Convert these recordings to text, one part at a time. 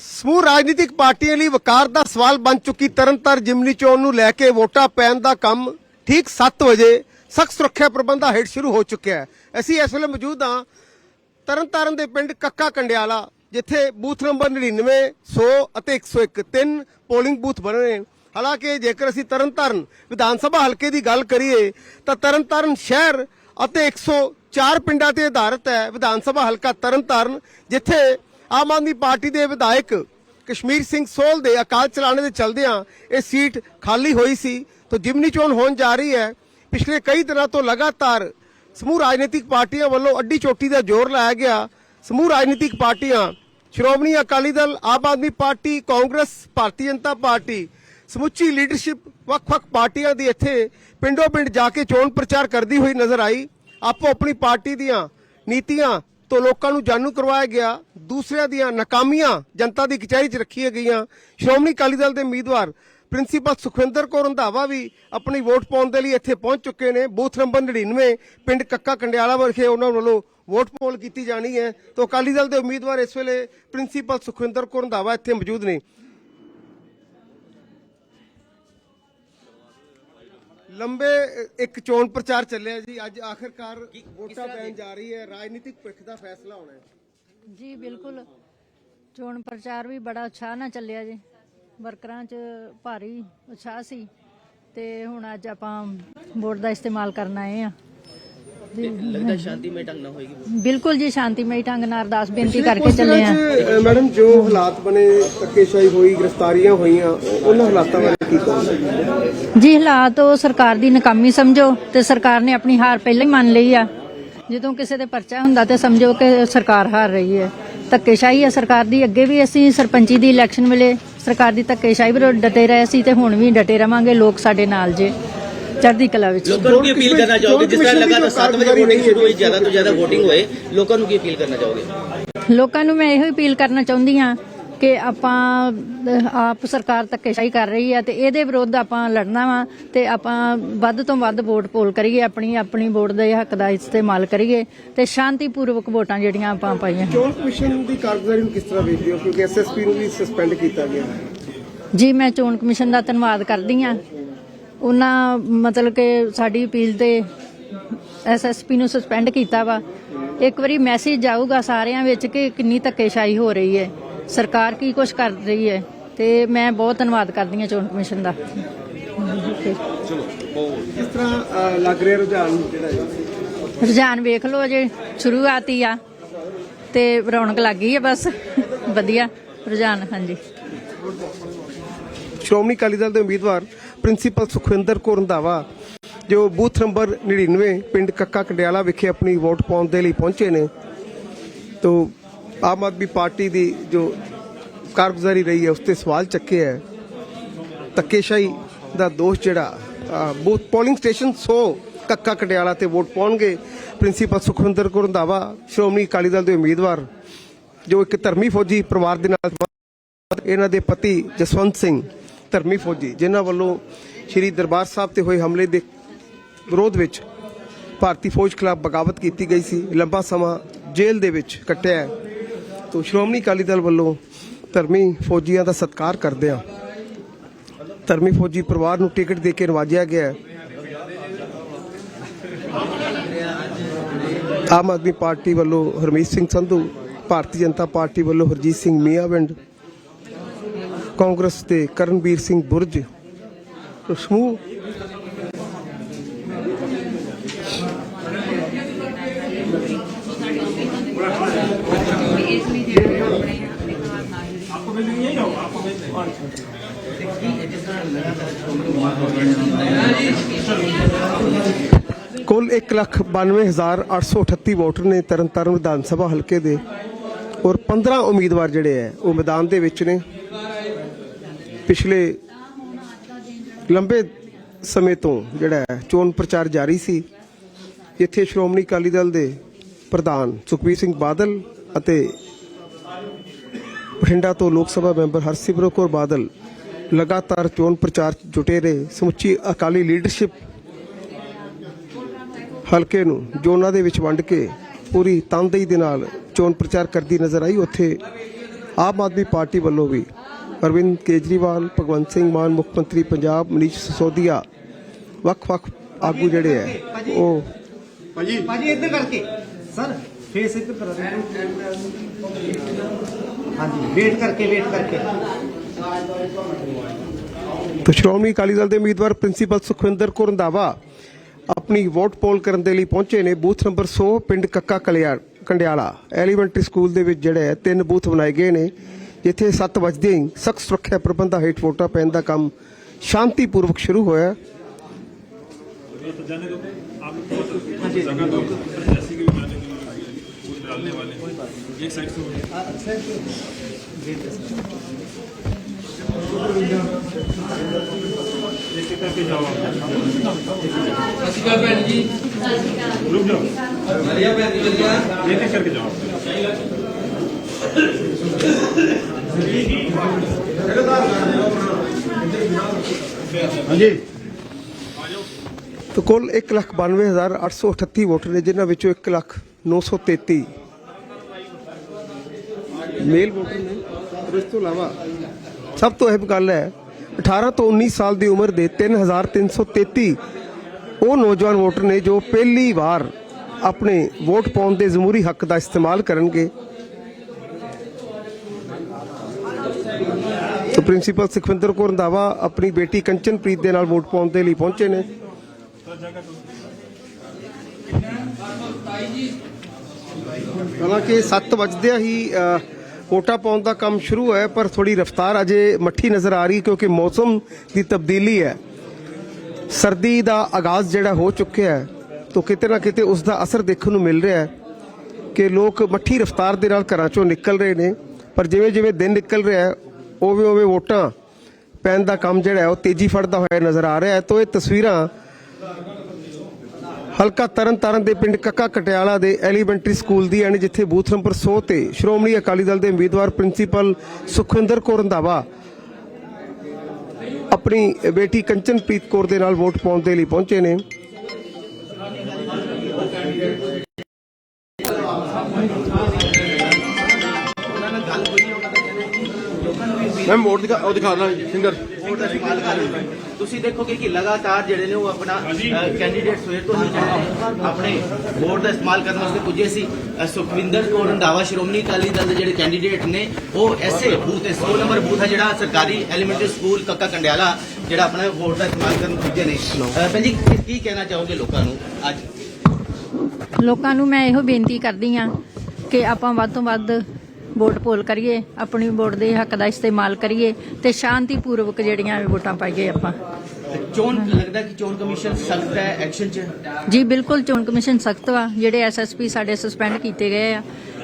ਸਮੂਹ ਰਾਜਨੀਤਿਕ ਪਾਰਟੀਆਂ ਲਈ ਵਕਾਰ ਦਾ ਸਵਾਲ ਬਣ ਚੁੱਕੀ ਤਰਨਤਾਰ ਜਿਮਨੀ ਚੋਣ ਨੂੰ ਲੈ ਕੇ ਵੋਟਾਂ ਪੈਣ ਦਾ ਕੰਮ ਠੀਕ 7 ਵਜੇ ਸਖਤ ਸੁਰੱਖਿਆ ਪ੍ਰਬੰਧਾਂ ਹੇਠ ਸ਼ੁਰੂ ਹੋ ਚੁੱਕਿਆ ਹੈ। ਅਸੀਂ ਇਸ ਵੇਲੇ ਮੌਜੂਦ ਹਾਂ ਤਰਨਤਾਰਨ ਦੇ ਪਿੰਡ ਕੱਕਾ ਕੰਡਿਆਲਾ, ਜਿੱਥੇ ਬੂਥ ਨੰਬਰ 99 100 ਅਤੇ 101 ਤਿੰਨ ਪੋਲਿੰਗ ਬੂਥ ਬਣੇ ਨੇ ਹਾਲਾਂਕਿ ਜੇਕਰ ਅਸੀਂ ਤਰਨਤਾਰਨ ਵਿਧਾਨ ਸਭਾ ਹਲਕੇ ਦੀ ਗੱਲ ਕਰੀਏ, ਤਾਂ ਤਰਨਤਾਰਨ ਸ਼ਹਿਰ ਅਤੇ 104 ਪਿੰਡਾਂ ਤੇ ਆਧਾਰਿਤ ਹੈ ਵਿਧਾਨ ਸਭਾ ਹਲਕਾ ਤਰਨਤਾਰਨ, ਜਿੱਥੇ ਆਮ ਆਦਮੀ ਪਾਰਟੀ ਦੇ ਵਿਧਾਇਕ ਕਸ਼ਮੀਰ ਸਿੰਘ ਸੋਲ ਦੇ ਅਕਾਲ ਚਲਾਣੇ ਦੇ ਚਲਦਿਆਂ ਇਹ ਸੀਟ ਖਾਲੀ ਹੋਈ ਸੀ ਤਾਂ ਜਿਮਨੀ ਚੋਣ ਹੋਣ ਜਾ ਰਹੀ ਹੈ। ਪਿਛਲੇ ਕਈ ਦਿਨਾਂ ਤੋਂ ਲਗਾਤਾਰ ਸਮੂਹ ਰਾਜਨੀਤਿਕ ਪਾਰਟੀਆਂ ਵੱਲੋਂ ਅੱਡੀ ਚੋਟੀ ਦਾ ਜ਼ੋਰ ਲਾਇਆ ਗਿਆ। ਸਮੂਹ ਰਾਜਨੀਤਿਕ ਪਾਰਟੀਆਂ, Shiromani Akali Dal, Aam Aadmi Party, Congress, Bharatiya Janata Party, ਸਮੁੱਚੀ ਲੀਡਰਸ਼ਿਪ ਵੱਖ-ਵੱਖ ਪਾਰਟੀਆਂ ਦੀ ਇੱਥੇ ਪਿੰਡੋਂ ਪਿੰਡ ਜਾ ਕੇ ਚੋਣ ਪ੍ਰਚਾਰ ਕਰਦੀ ਹੋਈ ਨਜ਼ਰ ਆਈ। ਆਪੋ ਆਪਣੀ ਪਾਰਟੀ ਦੀਆਂ ਨੀਤੀਆਂ ਤੋਂ ਲੋਕਾਂ ਨੂੰ ਜਾਣੂ ਕਰਵਾਇਆ ਗਿਆ। ਦੂਸਰਿਆਂ ਦੀਆਂ ਨਾਕਾਮੀਆਂ ਜਨਤਾ ਦੀ ਕਚਹਿਰੀ 'ਚ ਰੱਖੀਆਂ ਗਈਆਂ। ਸ਼੍ਰੋਮਣੀ ਅਕਾਲੀ ਦਲ ਦੇ ਉਮੀਦਵਾਰ ਪ੍ਰਿੰਸੀਪਲ ਸੁਖਵਿੰਦਰ ਕੌਰ ਰੰਧਾਵਾ ਵੀ ਆਪਣੀ ਵੋਟ ਪਾਉਣ ਦੇ ਲਈ ਇੱਥੇ ਪਹੁੰਚ ਚੁੱਕੇ ਨੇ। ਬੂਥ ਨੰਬਰ 99 ਪਿੰਡ ਕੱਕਾ ਕੰਡਿਆਲਾ ਵਿਖੇ ਉਹਨਾਂ ਵੱਲੋਂ ਵੋਟ ਪੋਲ ਕੀਤੀ ਜਾਣੀ ਹੈ। ਤਾਂ ਅਕਾਲੀ ਦਲ ਦੇ ਉਮੀਦਵਾਰ ਇਸ ਵੇਲੇ ਪ੍ਰਿੰਸੀਪਲ ਸੁਖਵਿੰਦਰ ਕੌਰ ਰੰਧਾਵਾ ਇੱਥੇ ਮੌਜੂਦ ਨੇ। ਲੰਬੇ ਇੱਕ ਚੋਣ ਪ੍ਰਚਾਰ ਚੱਲਿਆ ਜੀ। ਅੱਜ ਆਖਿਰਕਾਰ ਵੋਟਾਂ ਪੈਣ ਜਾ ਰਹੀ ਹੈ। ਰਾਜਨੀਤਿਕ ਭਵਿੱਖ ਦਾ ਫੈਸਲਾ ਹੋਣਾ ਹੈ। ਜੀ ਬਿਲਕੁਲ। ਚੋਣ ਪ੍ਰਚਾਰ ਵੀ ਬੜਾ ਉਤਸ਼ਾਹ ਨਾਲ ਚੱਲਿਆ ਜੀ। ਵਰਕਰਾਂ 'ਚ ਭਾਰੀ ਉਤਸ਼ਾਹ ਸੀ। ਤੇ ਹੁਣ ਅੱਜ ਆਪਾਂ ਵੋਟ ਦਾ ਇਸਤੇਮਾਲ ਕਰਨ ਆਏ ਆ ਲੱਗਦਾ ਸ਼ਾਂਤੀਮਈ ਢੰਗ ਨਾਲ ਹੋਏਗੀ ਬਿਲਕੁਲ ਜੀ ਸ਼ਾਂਤੀਮਈ ਢੰਗ ਨਾਲ ਅਰਦਾਸ ਬੇਨਤੀ ਕਰਕੇ ਚੱਲੇ ਆ ਮੈਡਮ ਜੋ ਹਾਲਾਤ ਬਣੇ ਧੱਕੇਸ਼ਾਹੀ ਹੋਈ ਗ੍ਰਿਫਤਾਰੀਆਂ ਹੋਈਆਂ ਉਹ- ਉਹਨਾਂ ਹਾਲਾਤਾਂ ਬਾਰੇ ਕੀ ਕਹੋਗੇ? ਜੀ ਹਾਲਾਤ ਉਹ ਸਰਕਾਰ ਦੀ ਨਾਕਾਮੀ ਸਮਝੋ ਤੇ ਸਰਕਾਰ ਨੇ ਆਪਣੀ ਹਾਰ ਪਹਿਲਾਂ ਹੀ ਮੰਨ ਲਈ ਆ। ਜਦੋਂ ਕਿਸੇ ਦੇ ਪਰਚਾ ਹੁੰਦਾ ਤੇ ਸਮਝੋ ਕਿ ਸਰਕਾਰ ਹਾਰ ਰਹੀ ਹੈ। ਧੱਕੇਸ਼ਾਹੀ ਹੈ ਸਰਕਾਰ ਦੀ ਅੱਗੇ ਵੀ ਅਸੀਂ ਸਰਪੰਚੀ ਦੀ ਇਲੈਕਸ਼ਨ ਵੇਲੇ ਸਰਕਾਰ ਦੀ ਧੱਕੇਸ਼ਾਹੀ ਵਿਰੁੱਧ ਡਟੇ ਰਹੇ ਸੀ ਤੇ ਹੁਣ ਵੀ ਡਟੇ ਰਵਾਂਗੇ ਲੋਕ ਸਾਡੇ ਨਾਲ ਜੇ। ਚੜ੍ਹਦੀ ਕਲਾ ਵਿੱਚ। ਲੋਕਾਂ ਨੂੰ ਕੀ ਅਪੀਲ ਕਰਨਾ ਚਾਹੋਗੇ? ਜਿਸ ਤਰ੍ਹਾਂ ਲਗਾਤਾਰ ਦੀ 7 ਵਜੇ ਵੋਟਿੰਗ ਸ਼ੁਰੂ ਹੋਈ ਜ਼ਿਆਦਾ ਤੋਂ ਜ਼ਿਆਦਾ VOTING ਹੋਏ ਲੋਕਾਂ ਨੂੰ ਕੀ ਅਪੀਲ ਕਰਨਾ ਚਾਹੋਗੇ? ਲੋਕਾਂ ਨੂੰ ਮੈਂ ਇਹੋ ਅਪੀਲ ਕਰਨਾ ਚਾਹੁੰਦੀ ਹਾਂ ਕਿ ਆਪਾਂ ਆਪ ਸਰਕਾਰ ਧੱਕੇਸ਼ਾਹੀ ਕਰ ਰਹੀ ਹੈ ਤੇ ਇਹਦੇ ਵਿਰੁੱਧ ਆਪਾਂ ਲੜਨਾ ਵਾ ਤੇ ਆਪਾਂ ਵੱਧ ਤੋਂ ਵੱਧ ਵੋਟ ਪੋਲ ਕਰੀਏ ਆਪਣੀ ਆਪਣੀ ਵੋਟ ਦੇ ਹੱਕ ਦਾ ਇਸਤੇਮਾਲ ਕਰੀਏ ਤੇ ਸ਼ਾਂਤੀਪੂਰਵਕ ਵੋਟਾਂ ਜਿਹੜੀਆਂ ਆਪਾਂ ਪਾਈਆਂ। ਚੋਣ ਕਮਿਸ਼ਨ ਦੀ ਕਾਰਗੁਜ਼ਾਰੀ ਨੂੰ ਕਿਸ ਤਰ੍ਹਾਂ ਵੇਖਦੇ ਹੋ? ਕਿਉਂਕਿ ਐਸਐਸਪੀ ਨੂੰ ਵੀ ਸਸਪੈਂਡ ਕੀਤਾ ਗਿਆ। ਜੀ ਮੈਂ ਚੋਣ ਕਮਿਸ਼ਨ ਦਾ ਧੰਨਵਾਦ ਕਰਦੀ ਹਾਂ। ਉਹਨਾਂ ਮਤਲਬ ਕਿ ਸਾਡੀ ਅਪੀਲ ਤੇ ਐਸਐਸਪੀ ਨੂੰ ਸਸਪੈਂਡ ਕੀਤਾ ਵਾ। ਇੱਕ ਵਾਰੀ ਮੈਸੇਜ ਜਾਊਗਾ ਸਾਰਿਆਂ ਵਿੱਚ ਕਿ ਕਿੰਨੀ ਧੱਕੇਸ਼ਾਹੀ ਹੋ ਰਹੀ ਹੈ। ਸਰਕਾਰ ਕੀ ਕੁਝ ਕਰ ਰਹੀ ਹੈ ਤੇ ਮੈਂ ਬਹੁਤ ਧੰਨਵਾਦ ਕਰਦੀ ਹਾਂ ਚੋਣ ਕਮਿਸ਼ਨ ਦਾ। ਕਿਸ ਤਰ੍ਹਾਂ ਲੱਗ ਰਿਹਾ ਰੁਝਾਨ ਜਿਹੜਾ ਹੈ? ਰੁਝਾਨ ਵੇਖ ਲਓ ਅਜੇ ਸ਼ੁਰੂਆਤੀ ਆ ਤੇ ਰੌਣਕ ਲੱਗ ਗਈ ਹੈ ਬਸ। ਵਧੀਆ ਰੁਝਾਨ ਹਾਂਜੀ। ਸ਼੍ਰੋਮਣੀ ਅਕਾਲੀ ਦਲ ਦੇ ਉਮੀਦਵਾਰ ਪ੍ਰਿੰਸੀਪਲ ਸੁਖਵਿੰਦਰ ਕੌਰ ਰੰਧਾਵਾ, ਜੋ ਬੂਥ ਨੰਬਰ 99 ਪਿੰਡ ਕੱਕਾ ਕੰਡਿਆਲਾ ਵਿਖੇ ਆਪਣੀ ਵੋਟ ਪਾਉਣ ਦੇ ਲਈ ਪਹੁੰਚੇ ਨੇ। ਤੋ ਆਮ ਆਦਮੀ ਪਾਰਟੀ ਦੀ ਜੋ ਕਾਰਗੁਜ਼ਾਰੀ ਰਹੀ ਹੈ, ਉਸ ਤੇ ਸਵਾਲ ਚੱਕੇ ਹੈ। ਧੱਕੇਸ਼ਾਹੀ ਦਾ ਦੋਸ਼ ਜਿਹੜਾ booth polling station 100 Kakka Katiala ਤੇ ਵੋਟ ਪਾਉਣਗੇ ਪ੍ਰਿੰਸੀਪਲ ਸੁਖਵਿੰਦਰ ਕੌਰ ਰੰਧਾਵਾ, ਸ਼੍ਰੋਮਣੀ ਅਕਾਲੀ ਦਲ ਦੇ ਉਮੀਦਵਾਰ, ਜੋ ਇੱਕ ਧਰਮੀ ਫੌਜੀ ਪਰਿਵਾਰ ਦੇ ਨਾਲ ਇਹਨਾਂ ਦੇ ਪਤੀ ਜਸਵੰਤ ਸਿੰਘ ਧਰਮੀ ਫੌਜੀ, ਜਿਨ੍ਹਾਂ ਵੱਲੋਂ ਸ਼੍ਰੀ ਦਰਬਾਰ ਸਾਹਿਬ ਤੇ ਹੋਏ ਹਮਲੇ ਦੇ ਵਿਰੋਧ ਵਿੱਚ ਭਾਰਤੀ ਫੌਜ ਖਿਲਾਫ ਬਗਾਵਤ ਕੀਤੀ ਗਈ ਸੀ। ਲੰਬਾ ਸਮਾਂ ਜੇਲ੍ਹ ਦੇ ਵਿੱਚ ਕੱਟਿਆ ਹੈ। ਤੋਂ ਸ਼੍ਰੋਮਣੀ ਅਕਾਲੀ ਦਲ ਵੱਲੋਂ ਧਰਮੀ ਫੌਜੀਆਂ ਦਾ ਸਤਿਕਾਰ ਕਰਦੇ ਆ ਧਰਮੀ ਫੌਜੀ ਪਰਿਵਾਰ ਨੂੰ ਟਿਕਟ ਦੇ ਕੇ ਨਵਾਜਿਆ ਗਿਆ ਆਮ ਆਦਮੀ ਪਾਰਟੀ ਵੱਲੋਂ ਹਰਮੀਤ ਸਿੰਘ ਸੰਧੂ, ਭਾਰਤੀ ਜਨਤਾ ਪਾਰਟੀ ਵੱਲੋਂ ਹਰਜੀਤ ਸਿੰਘ ਮੀਆਂਵਿੰਡ ਕਾਂਗਰਸ ਦੇ ਕਰਨਵੀਰ ਸਿੰਘ ਬੁਰਜ ਤੋਂ ਸਮੂਹ ਕੁੱਲ 192838 ਵੋਟਰ ਨੇ ਤਰਨਤਾਰਨ ਵਿਧਾਨ ਸਭਾ ਹਲਕੇ ਦੇ ਔਰ 15 ਉਮੀਦਵਾਰ ਜਿਹੜੇ ਹੈ, ਉਹ ਮੈਦਾਨ ਦੇ ਵਿੱਚ ਨੇ। ਪਿਛਲੇ ਲੰਬੇ ਸਮੇਂ ਤੋਂ ਜਿਹੜਾ ਚੋਣ ਪ੍ਰਚਾਰ ਜਾਰੀ ਸੀ। ਇੱਥੇ ਸ਼੍ਰੋਮਣੀ ਅਕਾਲੀ ਦਲ ਦੇ ਪ੍ਰਧਾਨ ਸੁਖਬੀਰ ਸਿੰਘ ਬਾਦਲ ਅਤੇ ਬਠਿੰਡਾ ਤੋਂ ਲੋਕ ਸਭਾ ਮੈਂਬਰ ਹਰਸਿਮਰਤ ਕੌਰ ਬਾਦਲ ਲਗਾਤਾਰ ਚੋਣ ਪ੍ਰਚਾਰ 'ਚ ਜੁਟੇ ਰਹੇ। ਸਮੁੱਚੀ ਅਕਾਲੀ ਲੀਡਰਸ਼ਿਪ ਹਲਕੇ ਨੂੰ ਜ਼ੋਨਾਂ ਦੇ ਵਿੱਚ ਵੰਡ ਕੇ ਪੂਰੀ ਤਨਦੇਹੀ ਦੇ ਨਾਲ ਚੋਣ ਪ੍ਰਚਾਰ ਕਰਦੀ ਨਜ਼ਰ ਆਈ। ਉੱਥੇ ਆਮ ਆਦਮੀ ਪਾਰਟੀ ਵੱਲੋਂ ਵੀ ਅਰਵਿੰਦ ਕੇਜਰੀਵਾਲ ਭਗਵੰਤ ਸਿੰਘ ਮਾਨ ਮੁੱਖ ਮੰਤਰੀ ਪੰਜਾਬ ਮਨੀਸ਼ ਸਿਸੋਦੀਆ ਵੱਖ-ਵੱਖ ਆਗੂ ਜਿਹੜੇ ਹੈ ਉਹ ਭਾਜੀ ਇੱਧਰ ਕਰਕੇ। ਸਰ ਫੇਸ ਇੱਧਰ ਕਰਾ ਹਾਂਜੀ ਵੇਟ ਕਰਕੇ ਵੇਟ ਕਰਕੇ। ਤਾਂ ਸ਼੍ਰੋਮਣੀ ਅਕਾਲੀ ਦਲ ਦੇ ਉਮੀਦਵਾਰ ਪ੍ਰਿੰਸੀਪਲ ਸੁਖਵਿੰਦਰ ਕੌਰ ਰੰਧਾਵਾ ਆਪਣੀ ਵੋਟ ਪੋਲ ਕਰਨ ਦੇ ਲਈ ਪਹੁੰਚੇ ਨੇ। ਬੂਥ ਨੰਬਰ 100 ਪਿੰਡ ਕੱਕਾ ਕਲਿਆ ਕੰਡਿਆਲਾ। ਐਲੀਮੈਂਟਰੀ ਸਕੂਲ ਦੇ ਵਿੱਚ ਜਿਹੜੇ ਤਿੰਨ ਬੂਥ ਬਣਾਏ ਗਏ ਨੇ। ਜਿੱਥੇ 7 ਵਜੇ ਹੀ ਸਖਤ ਸੁਰੱਖਿਆ ਪ੍ਰਬੰਧਾਂ ਹੇਠ ਵੋਟਾਂ ਪੈਣ ਦਾ ਕੰਮ ਸ਼ਾਂਤੀਪੂਰਵਕ ਸ਼ੁਰੂ ਹੋਇਆ। ਤਾਂ ਕੁੱਲ 192838 ਵੋਟਰ ਨੇ ਜਿਨ੍ਹਾਂ ਵਿੱਚੋਂ 1,933 ਮੇਲ ਵੋਟਰ ਨੇ। ਇਸ ਤੋਂ ਇਲਾਵਾ ਸਭ ਤੋਂ ਅਹਿਮ ਗੱਲ ਹੈ 18 ਤੋਂ 19 ਸਾਲ ਦੀ ਉਮਰ ਦੇ 3333 ਉਹ ਨੌਜਵਾਨ ਵੋਟਰ ਨੇ ਜੋ ਪਹਿਲੀ ਵਾਰ ਆਪਣੇ ਵੋਟ ਪਾਉਣ ਦੇ ਜ਼ਮੂਰੀ ਹੱਕ ਦਾ ਇਸਤੇਮਾਲ ਕਰਨਗੇ ਤਾਂ ਪ੍ਰਿੰਸੀਪਲ ਸੁਖਵਿੰਦਰ ਕੌਰ ਰੰਧਾਵਾ ਆਪਣੀ ਬੇਟੀ ਕੰਚਨਪ੍ਰੀਤ ਦੇ ਨਾਲ ਵੋਟ ਪਾਉਣ ਦੇ ਲਈ ਪਹੁੰਚੇ ਨੇ। ਹਾਲਾਂਕਿ 7 ਵਜਦਿਆਂ ਹੀ ਅ, ਵੋਟਾਂ ਪਾਉਣ ਦਾ ਕੰਮ ਸ਼ੁਰੂ ਹੈ ਪਰ ਥੋੜੀ ਰਫ਼ਤਾਰ ਅਜੇ ਮੱਠੀ ਨਜ਼ਰ ਆ ਰਹੀ ਕਿਉਂਕਿ ਮੌਸਮ ਦੀ ਤਬਦੀਲੀ ਹੈ। ਸਰਦੀ ਦਾ ਆਗਾਜ਼ ਜਿਹੜਾ ਹੋ ਚੁੱਕਿਆ ਹੈ ਤਾਂ ਕਿਤੇ ਨਾ ਕਿਤੇ ਉਸ ਦਾ ਅਸਰ ਦੇਖਣ ਨੂੰ ਮਿਲ ਰਿਹਾ ਹੈ ਕਿ ਲੋਕ ਮੱਠੀ ਰਫ਼ਤਾਰ ਦੇ ਨਾਲ ਘਰਾਂ ਚੋਂ ਨਿਕਲ ਰਹੇ ਨੇ ਪਰ ਜਿਵੇਂ ਜਿਵੇਂ ਦਿਨ ਨਿਕਲ ਰਿਹਾ ਹੈ ਉਵੇਂ ਉਵੇਂ ਵੋਟਾਂ ਪੈਣ ਦਾ ਕੰਮ ਜਿਹੜਾ ਉਹ ਤੇਜ਼ੀ ਫੜਦਾ ਹੋਇਆ ਨਜ਼ਰ ਆ ਰਿਹਾ ਹੈ। ਤਾਂ ਇਹ ਤਸਵੀਰਾਂ ਹਲਕਾ ਤਰਨ ਤਾਰਨ ਦੇ ਪਿੰਡ ਕੱਕਾ ਕਟਿਆਲਾ ਦੇ ਐਲੀਮੈਂਟਰੀ ਸਕੂਲ ਦੀ ਹਨ ਜਿੱਥੇ ਬੂਥ ਨੰਬਰ 100 ਤੇ ਸ਼੍ਰੋਮਣੀ ਅਕਾਲੀ ਦਲ ਦੇ ਉਮੀਦਵਾਰ ਪ੍ਰਿੰਸੀਪਲ ਸੁਖਵਿੰਦਰ ਕੌਰ ਰੰਧਾਵਾ ਆਪਣੀ ਬੇਟੀ ਕੰਚਨਪ੍ਰੀਤ ਕੌਰ ਦੇ ਨਾਲ ਵੋਟ ਪਾਉਣ ਦੇ ਲਈ ਪਹੁੰਚੇ ਨੇ। ਮੈਮ ਵੋਟ ਦਿਖਾ ਉਹ ਦਿਖਾ ਸਿੰਗਰ ਦਾ ਹੋ। ਤੁਸੀਂ ਦੇਖੋਗੇ ਕਿ ਲਗਾਤਾਰ ਜਿਹੜੇ ਨੇ ਉਹ ਆਪਣਾ ਕੈਂਡੀਡੇਟ ਸਵੇਰ ਤੋਂ ਹੀ ਜਿਹੜੇ ਆਪਣੇ ਵੋਟ ਦਾ ਇਸਤੇਮਾਲ ਕਰਨ ਵਾਸਤੇ ਪੁੱਜੇ ਸੀ। ਸੁਖਵਿੰਦਰ ਕੌਰ ਰੰਧਾਵਾ ਸ਼੍ਰੋਮਣੀ ਅਕਾਲੀ ਦਲ ਦੇ ਜਿਹੜੇ ਕੈਂਡੀਡੇਟ ਨੇ ਉਹ ਐਸੇ ਬੂਥ ਤੇ 100 ਨੰਬਰ ਬੂਥ ਹੈ ਜਿਹੜਾ ਸਰਕਾਰੀ ਐਲੀਮੈਂਟਰੀ ਸਕੂਲ ਕੱਕਾ ਕੰਡਿਆਲਾ ਜਿਹੜਾ ਆਪਣਾ ਵੋਟ ਦਾ ਇਸਤੇਮਾਲ ਕਰਨ ਪੁੱਜੇ ਨੇ। ਭੈਣ ਜੀ ਕੀ- ਕੀ ਕਹਿਣਾ ਚਾਹੋਗੇ ਲੋਕਾਂ ਨੂੰ ਅੱਜ? ਲੋਕਾਂ ਨੂੰ ਮੈਂ ਇਹੋ ਬੇਨਤੀ ਕਰਦੀ ਆ ਕਿ ਆਪਾਂ ਵੱਧ ਤੋਂ ਵੱਧ ਵੋਟ ਪੋਲ ਕਰੀਏ ਆਪਣੀ ਵੋਟ ਦੇ ਹੱਕ ਦਾ ਇਸਤੇਮਾਲ ਕਰੀਏ ਤੇ ਸ਼ਾਂਤੀਪੂਰਵਕ ਜਿਹੜੀਆਂ ਵੋਟਾਂ ਪਾਈਏ ਆਪਾਂ। ਚੋਣ ਲੱਗਦਾ ਕਿ ਚੋਣ ਕਮਿਸ਼ਨ ਸਖਤ ਹੈ ਐਕਸ਼ਨ 'ਚ? ਜੀ ਬਿਲਕੁਲ ਚੋਣ ਕਮਿਸ਼ਨ ਸਖਤ ਵਾ। ਜਿਹੜੇ ਐਸਐਸਪੀ ਸਾਡੇ ਸਸਪੈਂਡ ਕੀਤੇ ਗਏ ਆ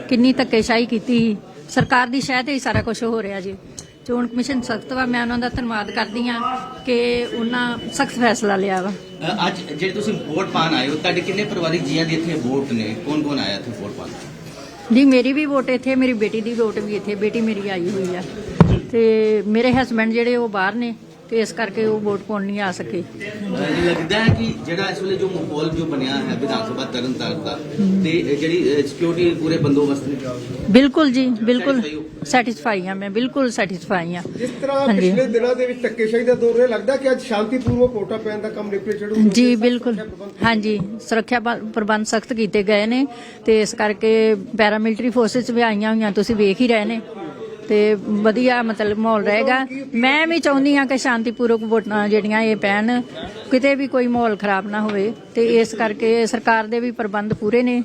ਕਿੰਨੀ ਧੱਕੇਸ਼ਾਹੀ ਕੀਤੀ। ਸਰਕਾਰ ਦੀ ਸ਼ਹਿ ਤੇ ਹੀ ਸਾਰਾ ਕੁਝ ਹੋ ਰਿਹਾ ਜੀ। ਚੋਣ ਕਮਿਸ਼ਨ ਸਖਤ ਵਾ ਮੈਂ ਉਹਨਾਂ ਦਾ ਧੰਨਵਾਦ ਕਰਦੀ ਆ ਕਿ ਉਹਨਾਂ ਸਖਤ ਫੈਸਲਾ ਲਿਆ ਵਾ। ਅੱਜ ਜਿਹੜੇ ਤੁਸੀਂ ਵੋਟ ਪਾਣ ਆਏ ਹੋ ਤੁਹਾਡੇ ਕਿੰਨੇ ਪਰਿਵਾਰਿਕ ਜੀਆਂ ਦੇ ਇੱਥੇ ਵੋਟ ਨੇ? ਕੌਣ ਕੌਣ ਆਇਆ ਇੱਥੇ ਵੋਟ ਪਾਣ ਜੀ ਮੇਰੀ ਵੀ ਵੋਟ ਇੱਥੇ, ਮੇਰੀ ਬੇਟੀ ਦੀ ਵੋਟ ਵੀ ਇੱਥੇ, ਬੇਟੀ ਮੇਰੀ ਆਈ ਹੋਈ ਆ। ਤੇ ਮੇਰੇ ਹਸਬੰਡ ਜਿਹੜੇ ਉਹ ਬਾਹਰ ਨੇ ਤੇ ਇਸ ਕਰਕੇ ਉਹ ਵੋਟ ਪਾਉਣ ਨਹੀਂ ਆ ਸਕੇ। ਲੱਗਦਾ ਹੈ ਕਿ ਜਿਹੜਾ ਇਸ ਵੇਲੇ ਜੋ ਮਾਹੌਲ ਜੋ ਬਣਿਆ ਹੈ ਵਿਧਾਨ ਸਭਾ ਤਰਨ ਤਾਰਨ ਦਾ ਤੇ ਜਿਹੜੀ ਸਿਕਿਉਰਿਟੀ ਪੂਰੇ ਬੰਦੋਬਸਤ ਨੇ? ਬਿਲਕੁਲ ਜੀ ਬਿਲਕੁਲ ਹੋ? ਸੈਟੀਸਫਾਈ ਆ ਮੈਂ ਬਿਲਕੁਲ ਸੈਟੀਸਫਾਈ ਆ ਜਿਸ ਤਰ੍ਹਾਂ ਹਾਂਜੀ। ਪਿਛਲੇ ਦਿਨਾਂ ਦੇ ਵਿੱਚ ਧੱਕੇਸ਼ਾਹੀ ਦਾ ਦੌਰ ਰਿਹਾ ਲੱਗਦਾ ਕਿ ਅੱਜ ਸ਼ਾਂਤੀਪੂਰਵਕ ਵੋਟਾਂ ਪੈਣ ਦਾ ਕੰਮ ਨਿਪਟੇ ਚੜੂ ਜੀ ਬਿਲਕੁਲ। ਹਾਂਜੀ ਸੁਰੱਖਿਆ ਪ੍ਰਬੰਧ ਸਖਤ ਕੀਤੇ ਗਏ ਨੇ ਤੇ ਇਸ ਕਰਕੇ ਪੈਰਾਮਿਲਟਰੀ ਫੋਰਸਸ ਵੀ ਆਈਆਂ ਹੋਈਆਂ ਤੁਸੀਂ ਵੇਖ ਹੀ ਰਹੇ ਨੇ। ਤੇ ਵਧੀਆ ਮਤਲਬ ਮਾਹੌਲ ਰਹੇਗਾ। ਮੈਂ ਵੀ ਚਾਹੁੰਦੀ ਹਾਂ ਕਿ ਸ਼ਾਂਤੀਪੂਰਵਕ ਵੋਟਾਂ ਜਿਹੜੀਆਂ ਇਹ ਪੈਣ। ਕਿਤੇ ਵੀ ਕੋਈ ਮਾਹੌਲ ਖਰਾਬ ਨਾ ਹੋਵੇ ਤੇ ਇਸ ਕਰਕੇ ਸਰਕਾਰ ਦੇ ਵੀ ਪ੍ਰਬੰਧ ਪੂਰੇ ਨੇ।